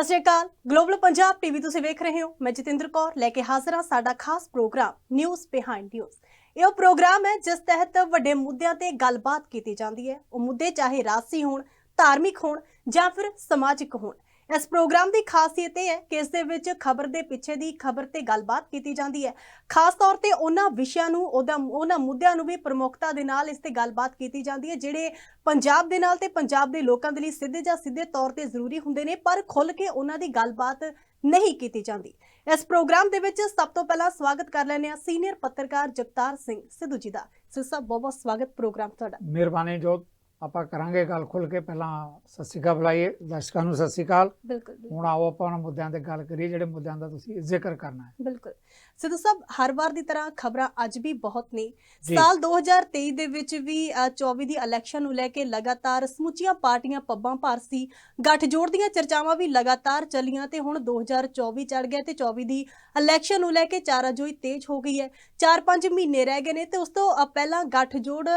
ਸਤਿ ਸ਼੍ਰੀ ਅਕਾਲ। Global Punjab TV ਤੁਸੀਂ ਵੇਖ ਰਹੇ ਹੋ। ਮੈਂ ਜਤਿੰਦਰ ਕੌਰ ਲੈ ਕੇ ਹਾਜ਼ਰ ਹਾਂ ਸਾਡਾ ਖਾਸ ਪ੍ਰੋਗਰਾਮ ਨਿਊਜ਼ ਬਿਹਾਈਂਡ ਨਿਊਜ਼ ਇਹ ਉਹ ਪ੍ਰੋਗਰਾਮ ਹੈ ਜਿਸ ਤਹਿਤ ਵੱਡੇ ਮੁੱਦਿਆਂ ਤੇ ਗੱਲਬਾਤ ਕੀਤੀ ਜਾਂਦੀ ਹੈ। ਉਹ ਮੁੱਦੇ ਚਾਹੇ ਰਾਜਸੀ ਹੋਣ, ਧਾਰਮਿਕ ਹੋਣ ਜਾਂ ਫਿਰ ਸਮਾਜਿਕ ਹੋਣ। ਇਸ ਪ੍ਰੋਗਰਾਮ ਦੀ ਖਾਸੀਅਤ ਇਹ ਹੈ ਕਿ ਇਸ ਦੇ ਵਿੱਚ ਖਬਰ ਦੇ ਪਿੱਛੇ ਦੀ ਖਬਰ ਤੇ ਗੱਲਬਾਤ ਕੀਤੀ ਜਾਂਦੀ ਹੈ। ਖਾਸ ਤੌਰ ਤੇ ਉਹਨਾਂ ਵਿਸ਼ਿਆਂ ਨੂੰ, ਉਹਦਾ, ਉਹਨਾਂ ਮੁੱਦਿਆਂ ਨੂੰ ਵੀ ਪ੍ਰਮੁੱਖਤਾ ਦੇ ਨਾਲ ਇਸ ਤੇ ਗੱਲਬਾਤ ਕੀਤੀ ਜਾਂਦੀ ਹੈ, ਜਿਹੜੇ ਪੰਜਾਬ ਦੇ ਨਾਲ ਤੇ ਪੰਜਾਬ ਦੇ ਲੋਕਾਂ ਦੇ ਲਈ ਸਿੱਧੇ ਜਾਂ ਸਿੱਧੇ ਤੌਰ ਤੇ ਜ਼ਰੂਰੀ ਹੁੰਦੇ ਨੇ, ਪਰ ਖੁੱਲ ਕੇ ਉਹਨਾਂ ਦੀ ਗੱਲਬਾਤ ਨਹੀਂ ਕੀਤੀ ਜਾਂਦੀ। ਇਸ ਪ੍ਰੋਗਰਾਮ ਦੇ ਵਿੱਚ ਸਭ ਤੋਂ ਪਹਿਲਾਂ ਸਵਾਗਤ ਕਰ ਲੈਂਦੇ ਹਾਂ ਸੀਨੀਅਰ ਪੱਤਰਕਾਰ ਜਗਤਾਰ ਸਿੰਘ ਸਿੱਧੂ ਜੀ ਦਾ। ਸਿੱਧੂ ਸਾਹਿਬ ਬਹੁਤ ਬਹੁਤ ਸਵਾਗਤ ਪ੍ਰੋਗਰਾਮ ਤੁਹਾਡਾ। ਮਿਹਰਬਾਨੀ ਜੋ ਆਪਾਂ ਕਰਾਂਗੇ ਗੱਲ ਖੁੱਲ ਕੇ ਪਹਿਲਾਂ ਸਤਿ ਸ਼੍ਰੀ ਅਕਾਲ ਬੁਲਾਈਏ ਦਰਸ਼ਕਾਂ ਨੂੰ ਸਤਿ ਸ਼੍ਰੀ ਅਕਾਲ। ਬਿਲਕੁਲ ਹੁਣ ਆਓ ਆਪਾਂ ਉਹਨਾਂ ਮੁੱਦਿਆਂ ਤੇ ਗੱਲ ਕਰੀਏ ਜਿਹੜੇ ਮੁੱਦਿਆਂ ਦਾ ਤੁਸੀਂ ਜ਼ਿਕਰ ਕਰਨਾ ਹੈ। ਬਿਲਕੁਲ। ਸਿੱਧੂ ਸਾਹਿਬ ਹਰ ਵਾਰ ਦੀ ਤਰ੍ਹਾਂ ਖਬਰਾਂ ਅੱਜ ਵੀ ਬਹੁਤ ਨੇ। ਸਾਲ 2023 ਦੇ ਵਿੱਚ ਵੀ ਅ, 24 ਦੀ ਇਲੈਕਸ਼ਨ ਨੂੰ ਲੈ ਕੇ ਲਗਾਤਾਰ ਸਮੁੱਚੀਆਂ ਪਾਰਟੀਆਂ ਪੱਬਾਂ ਭਾਰ ਸੀ। ਗੱਠਜੋੜ ਦੀਆਂ ਚਰਚਾਵਾਂ ਵੀ ਲਗਾਤਾਰ ਚੱਲੀਆਂ ਤੇ ਹੁਣ 2024 ਚੜ ਗਿਆ ਤੇ 24 ਦੀ ਇਲੈਕਸ਼ਨ ਨੂੰ ਲੈ ਕੇ ਚਾਰਾਜੋਈ ਤੇਜ਼ ਹੋ ਗਈ ਹੈ। 4-5 ਮਹੀਨੇ ਰਹਿ ਗਏ ਨੇ ਤੇ ਉਸ ਤੋਂ ਪਹਿਲਾਂ ਗੱਠਜੋੜ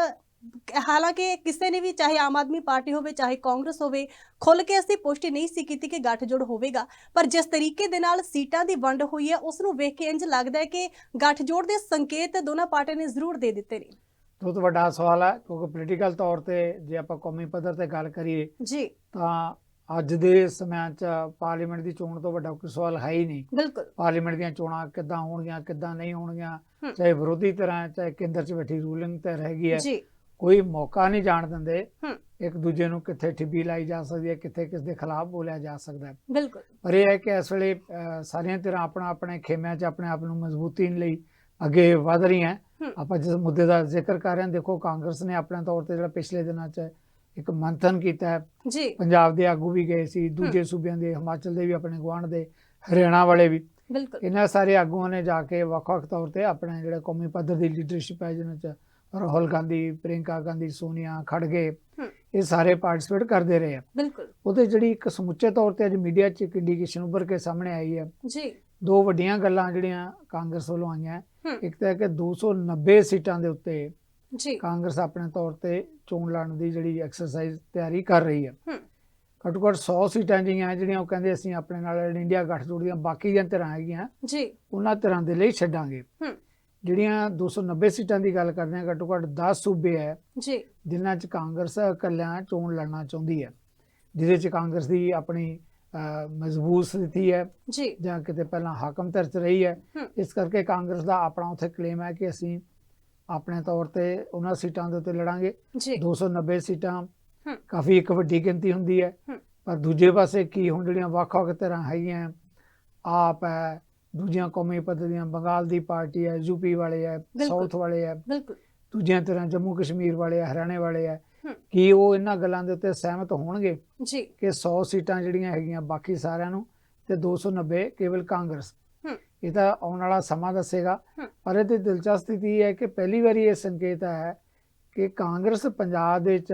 ਹਾਲਾਂਕਿ ਕਿਸੇ ਨੇ ਵੀ ਚਾਹੇ ਆਮ ਆਦਮੀ ਪਾਰਟੀ ਹੋਵੇ ਚਾਹੇ ਕਾਂਗਰਸ ਹੋਵੇ ਖੁੱਲ ਕੇ ਅਸੀਂ ਪੁਸ਼ਟੀ ਨਹੀਂ ਸੀ ਕੀਤੀ ਕਿ ਗੱਠਜੋੜ ਹੋਵੇਗਾ। ਪਰ ਜਿਸ ਤਰੀਕੇ ਦੇ ਨਾਲ ਸੀਟਾਂ ਦੀ ਵੰਡ ਹੋਈ ਹੈ ਉਸ ਨੂੰ ਵੇਖ ਕੇ ਇੰਜ ਲੱਗਦਾ ਹੈ ਕਿ ਗੱਠਜੋੜ ਦੇ ਸੰਕੇਤ ਦੋਨਾਂ ਪਾਰਟੀਆਂ ਨੇ ਜ਼ਰੂਰ ਦੇ ਦਿੱਤੇ ਨੇ। ਬਹੁਤ ਵੱਡਾ ਸਵਾਲ ਹੈ ਕਿਉਂਕਿ ਪੋਲੀਟੀਕਲ ਤੌਰ ਤੇ ਜੇ ਆਪਾਂ ਕੌਮੀ ਪੱਧਰ ਤੇ ਗੱਲ ਕਰੀਏ ਜੀ। ਤਾਂ ਅੱਜ ਦੇ ਸਮਿਆਂ 'ਚ ਪਾਰਲੀਮੈਂਟ ਦੀ ਚੋਣ ਤੋਂ ਵੱਡਾ ਕੋਈ ਸਵਾਲ ਹੈ ਹੀ ਨਹੀਂ। ਬਿਲਕੁਲ। ਪਾਰਲੀਮੈਂਟ ਦੀਆਂ ਚੋਣਾਂ ਕਿੱਦਾਂ ਹੋਣਗੀਆਂ ਕਿੱਦਾਂ ਨਹੀਂ ਹੋਣਗੀਆਂ। ਚਾਹੇ ਵਿਰੋਧੀ ਤਰ੍ਹਾਂ ਚਾਹੇ ਕੇਂਦਰ 'ਚ ਬੈਠੀ ਰੂਲਿੰਗ ਤੇ ਰਹਿ ਗਈ ਹੈ। ਜੀ। ਕੋਈ ਮੌਕਾ ਨਹੀਂ ਜਾਣ ਦਿੰਦੇ। ਇੱਕ ਦੂਜੇ ਨੂੰ ਕਿੱਥੇ ਠਿੱਬੀ ਲਾਈ ਜਾ ਸਕਦੀ ਹੈ ਕਿੱਥੇ ਕਿਸ ਦੇ ਖਿਲਾਫ ਬੋਲਿਆ ਜਾ ਸਕਦਾ ਹੈ। ਬਿਲਕੁਲ। ਪਰ ਇਹ ਹੈ ਕਿ ਇਸ ਵੇਲੇ ਸਾਰੀਆਂ ਧਿਰਾਂ ਆਪਣਾ ਆਪਣੇ ਖੇਮਿਆਂ 'ਚ ਆਪਣੇ ਆਪ ਨੂੰ ਮਜ਼ਬੂਤੀ ਲਈ ਅੱਗੇ ਵਧ ਰਹੀਆਂ। ਆਪਾਂ ਜਿਸ ਮੁੱਦੇ ਦਾ ਜ਼ਿਕਰ ਕਰ ਰਹੇ ਹਾਂ ਦੇਖੋ ਕਾਂਗਰਸ ਨੇ ਆਪਣੇ ਤੌਰ ਤੇ ਜਿਹੜਾ ਪਿਛਲੇ ਦਿਨਾਂ 'ਚ ਇੱਕ ਮੰਥਨ ਕੀਤਾ ਹੈ। ਜੀ। ਪੰਜਾਬ ਦੇ ਆਗੂ ਵੀ ਗਏ ਸੀ ਦੂਜੇ ਸੂਬਿਆਂ ਦੇ ਹਿਮਾਚਲ ਦੇ ਵੀ ਆਪਣੇ ਗੁਆਂਢ ਦੇ ਹਰਿਆਣਾ ਵਾਲੇ ਵੀ। ਬਿਲਕੁਲ। ਇਹਨਾਂ ਸਾਰੇ ਆਗੂਆਂ ਨੇ ਜਾ ਕੇ ਵੱਖ-ਵੱਖ ਤੌਰ ਤੇ ਆਪਣੇ ਜਿਹੜੇ ਕੌਮੀ ਪੱਧਰ ਦੀ ਲੀਡਰਸ਼ਿਪ ਹੈ ਜਿਹਨਾਂ 'ਚ ਰਾਹੁਲ ਗਾਂਧੀ ਪ੍ਰਿੰਕਾ ਗਾਂਧੀ ਸੋਨੀਆ ਖੜਗੇ। ਇਹ ਸਾਰੇ ਪਾਰਟਿਸਿਪੇਟ ਕਰਦੇ ਰਹੇ ਆ। ਬਿਲਕੁਲ। ਉਹਦੇ ਜਿਹੜੀ ਇੱਕ ਸਮੁੱਚੇ ਤੌਰ ਤੇ ਅੱਜ ਮੀਡੀਆ 'ਚ ਇੱਕ ਇੰਡੀਕੇਸ਼ਨ ਉੱਭਰ ਕੇ ਸਾਹਮਣੇ ਆਈ ਹੈ। ਜੀ। ਦੋ ਵੱਡੀਆਂ ਗੱਲਾਂ ਜਿਹੜੀਆਂ ਕਾਂਗਰਸ ਵੱਲੋਂ ਆਈਆਂ। ਇੱਕ ਤਾਂ ਹੈ ਕਿ 290 ਸੀਟਾਂ ਦੇ ਉੱਤੇ ਜੀ। ਕਾਂਗਰਸ ਆਪਣੇ ਤੌਰ ਤੇ ਚੋਣ ਲੜਨ ਦੀ ਜਿਹੜੀ ਐਕਸਰਸਾਈਜ਼ ਤਿਆਰੀ ਕਰ ਰਹੀ ਹੈ। ਘੱਟੋ ਘੱਟ 100 ਸੀਟਾਂ ਜਿਹੜੀਆਂ ਜਿਹੜੀਆਂ ਉਹ ਕਹਿੰਦੇ ਅਸੀਂ ਆਪਣੇ ਨਾਲ ਇੰਡੀਆ ਗੱਠਜੋੜ ਦੀਆਂ ਬਾਕੀ ਦੀਆਂ ਧਿਰਾਂ ਹੈਗੀਆਂ। ਜੀ। ਉਹਨਾਂ ਧਿਰਾਂ ਦੇ ਲਈ ਛੱਡਾਂਗੇ। ਜਿਹੜੀਆਂ 290 ਸੀਟਾਂ ਦੀ ਗੱਲ ਕਰਦੇ ਹਾਂ ਘੱਟੋ ਘੱਟ 10 ਸੂਬੇ ਹੈ ਜੀ ਜਿਨ੍ਹਾਂ 'ਚ ਕਾਂਗਰਸ ਇਕੱਲਿਆਂ ਚੋਣ ਲੜਨਾ ਚਾਹੁੰਦੀ ਹੈ ਜਿਹਦੇ 'ਚ ਕਾਂਗਰਸ ਦੀ ਆਪਣੀ ਮਜ਼ਬੂਤ ਸਥਿਤੀ ਹੈ ਜੀ ਜਾਂ ਕਿਤੇ ਪਹਿਲਾਂ ਹਾਕਮ ਤਰਚ ਰਹੀ ਹੈ। ਇਸ ਕਰਕੇ ਕਾਂਗਰਸ ਦਾ ਆਪਣਾ ਉੱਥੇ ਕਲੇਮ ਹੈ ਕਿ ਅਸੀਂ ਆਪਣੇ ਤੌਰ ਤੇ ਉਹਨਾਂ ਸੀਟਾਂ ਦੇ ਉੱਤੇ ਲੜਾਂਗੇ ਜੀ 290 ਸੀਟਾਂ। ਕਾਫੀ ਇੱਕ ਵੱਡੀ ਗਿਣਤੀ ਹੁੰਦੀ ਹੈ। ਪਰ ਦੂਜੇ ਪਾਸੇ ਕੀ ਹੁਣ ਜਿਹੜੀਆਂ ਵੱਖ-ਵੱਖ ਤਰ੍ਹਾਂ ਹੈਗੀਆਂ ਆਪ ਹੈ ਦੂਜੀਆਂ ਕੌਮੀ ਪੱਧਰ ਦੀਆਂ ਬੰਗਾਲ ਦੀ ਪਾਰਟੀ ਹੈ ਯੂਪੀ ਵਾਲੇ ਹੈ। ਸਾਊਥ ਵਾਲੇ ਹੈ ਬਿਲਕੁਲ ਦੂਜੀਆਂ ਤਰ੍ਹਾਂ ਜੰਮੂ ਕਸ਼ਮੀਰ ਵਾਲੇ ਹੈ ਹਰਿਆਣੇ ਵਾਲੇ ਹੈ ਹਮ। ਕੀ ਉਹ ਇਹਨਾਂ ਗੱਲਾਂ ਦੇ ਉੱਤੇ ਸਹਿਮਤ ਹੋਣਗੇ ਜੀ ਕਿ 100 ਸੀਟਾਂ ਜਿਹੜੀਆਂ ਹੈਗੀਆਂ ਬਾਕੀ ਸਾਰਿਆਂ ਨੂੰ ਤੇ 290 ਕੇਵਲ ਕਾਂਗਰਸ। ਇਹ ਤਾਂ ਆਉਣ ਵਾਲਾ ਸਮਾਂ ਦੱਸੇਗਾ। ਪਰ ਇਹਦੇ ਦਿਲਚਸਪੀ ਇਹ ਹੈ ਕਿ ਪਹਿਲੀ ਵਾਰੀ ਇਹ ਸੰਕੇਤ ਹੈ ਕਿ ਕਾਂਗਰਸ ਪੰਜਾਬ ਦੇ ਵਿੱਚ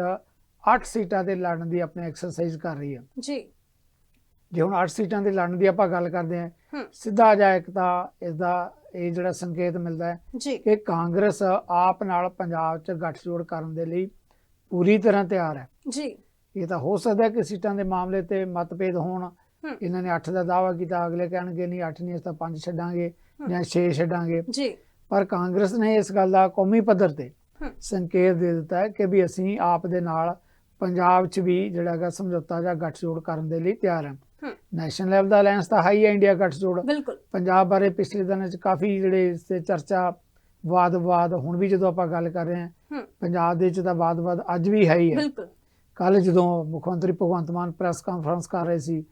8 ਸੀਟਾਂ ਤੇ ਲੜਨ ਦੀ ਆਪਣੀ ਐਕਸਰਸਾਈਜ਼ ਕਰ ਰਹੀ ਹੈ ਜੀ ਜੇ ਹੁਣ 8 ਸੀਟਾਂ ਤੇ ਲੜਨ ਦੀ ਆਪਾਂ ਗੱਲ ਕਰਦੇ ਹਾਂ। ਸਿੱਧਾ ਜਾ ਇੱਕ ਤਾਂ ਇਸ ਦਾ ਇਹ ਜਿਹੜਾ ਸੰਕੇਤ ਮਿਲਦਾ ਹੈ ਕਿ ਕਾਂਗਰਸ ਆਪ ਨਾਲ ਪੰਜਾਬ 'ਚ ਗੱਠਜੋੜ ਕਰਨ ਦੇ ਲਈ ਪੂਰੀ ਤਰ੍ਹਾਂ ਤਿਆਰ ਹੈ ਜੀ ਇਹ ਤਾਂ ਹੋ ਸਕਦਾ ਹੈ ਕਿ ਸੀਟਾਂ ਦੇ ਮਾਮਲੇ ਤੇ ਮਤਭੇਦ ਹੋਣ। ਇਹਨਾਂ ਨੇ 8 ਦਾ ਦਾਅਵਾ ਕੀਤਾ ਅਗਲੇ ਕਹਿਣਗੇ ਨਹੀਂ 8 ਨਹੀਂ ਅਸੀਂ ਤਾਂ 5 ਛੱਡਾਂਗੇ। ਜਾਂ 6 ਛੱਡਾਂਗੇ ਜੀ ਪਰ ਕਾਂਗਰਸ ਨੇ ਇਸ ਗੱਲ ਦਾ ਕੌਮੀ ਪੱਧਰ ਤੇ। ਸੰਕੇਤ ਦੇ ਦਿੱਤਾ ਹੈ ਕਿ ਵੀ ਅਸੀਂ ਆਪ ਦੇ ਨਾਲ ਪੰਜਾਬ 'ਚ ਵੀ ਜਿਹੜਾ ਹੈਗਾ ਸਮਝੌਤਾ ਜਾਂ ਗੱਠਜੋੜ ਕਰਨ ਦੇ ਲਈ ਤਿਆਰ ਹਾਂ। ਨੈਸ਼ਨਲ ਲੈਵਲ ਦਾ ਅਲਾਈਅੰਸ ਤਾਂ ਹਾਈ ਹੈ ਇੰਡੀਆ ਗੱਠਜੋੜ ਬਿਲਕੁਲ। ਪੰਜਾਬ ਬਾਰੇ ਪਿਛਲੇ ਦਿਨਾਂ 'ਚ ਕਾਫੀ ਜਿਹੜੇ ਇਸ ਤੇ ਚਰਚਾ ਵਾਦ-ਵਾਦ ਹੁਣ ਵੀ ਜਦੋਂ ਆਪਾਂ ਗੱਲ ਕਰ ਰਹੇ ਹਾਂ। ਪੰਜਾਬ ਦੇ 'ਚ ਤਾਂ ਵਾਦ-ਵਾਦ ਅੱਜ ਵੀ ਹੈ ਹੀ ਹੈ। ਬਿਲਕੁਲ। ਕੱਲ ਜਦੋਂ ਮੁੱਖ ਮੰਤਰੀ ਭਗਵੰਤ ਮਾਨ ਪ੍ਰੈਸ ਕਾਨਫਰੰਸ ਕਰ ਰਹੇ ਸੀ।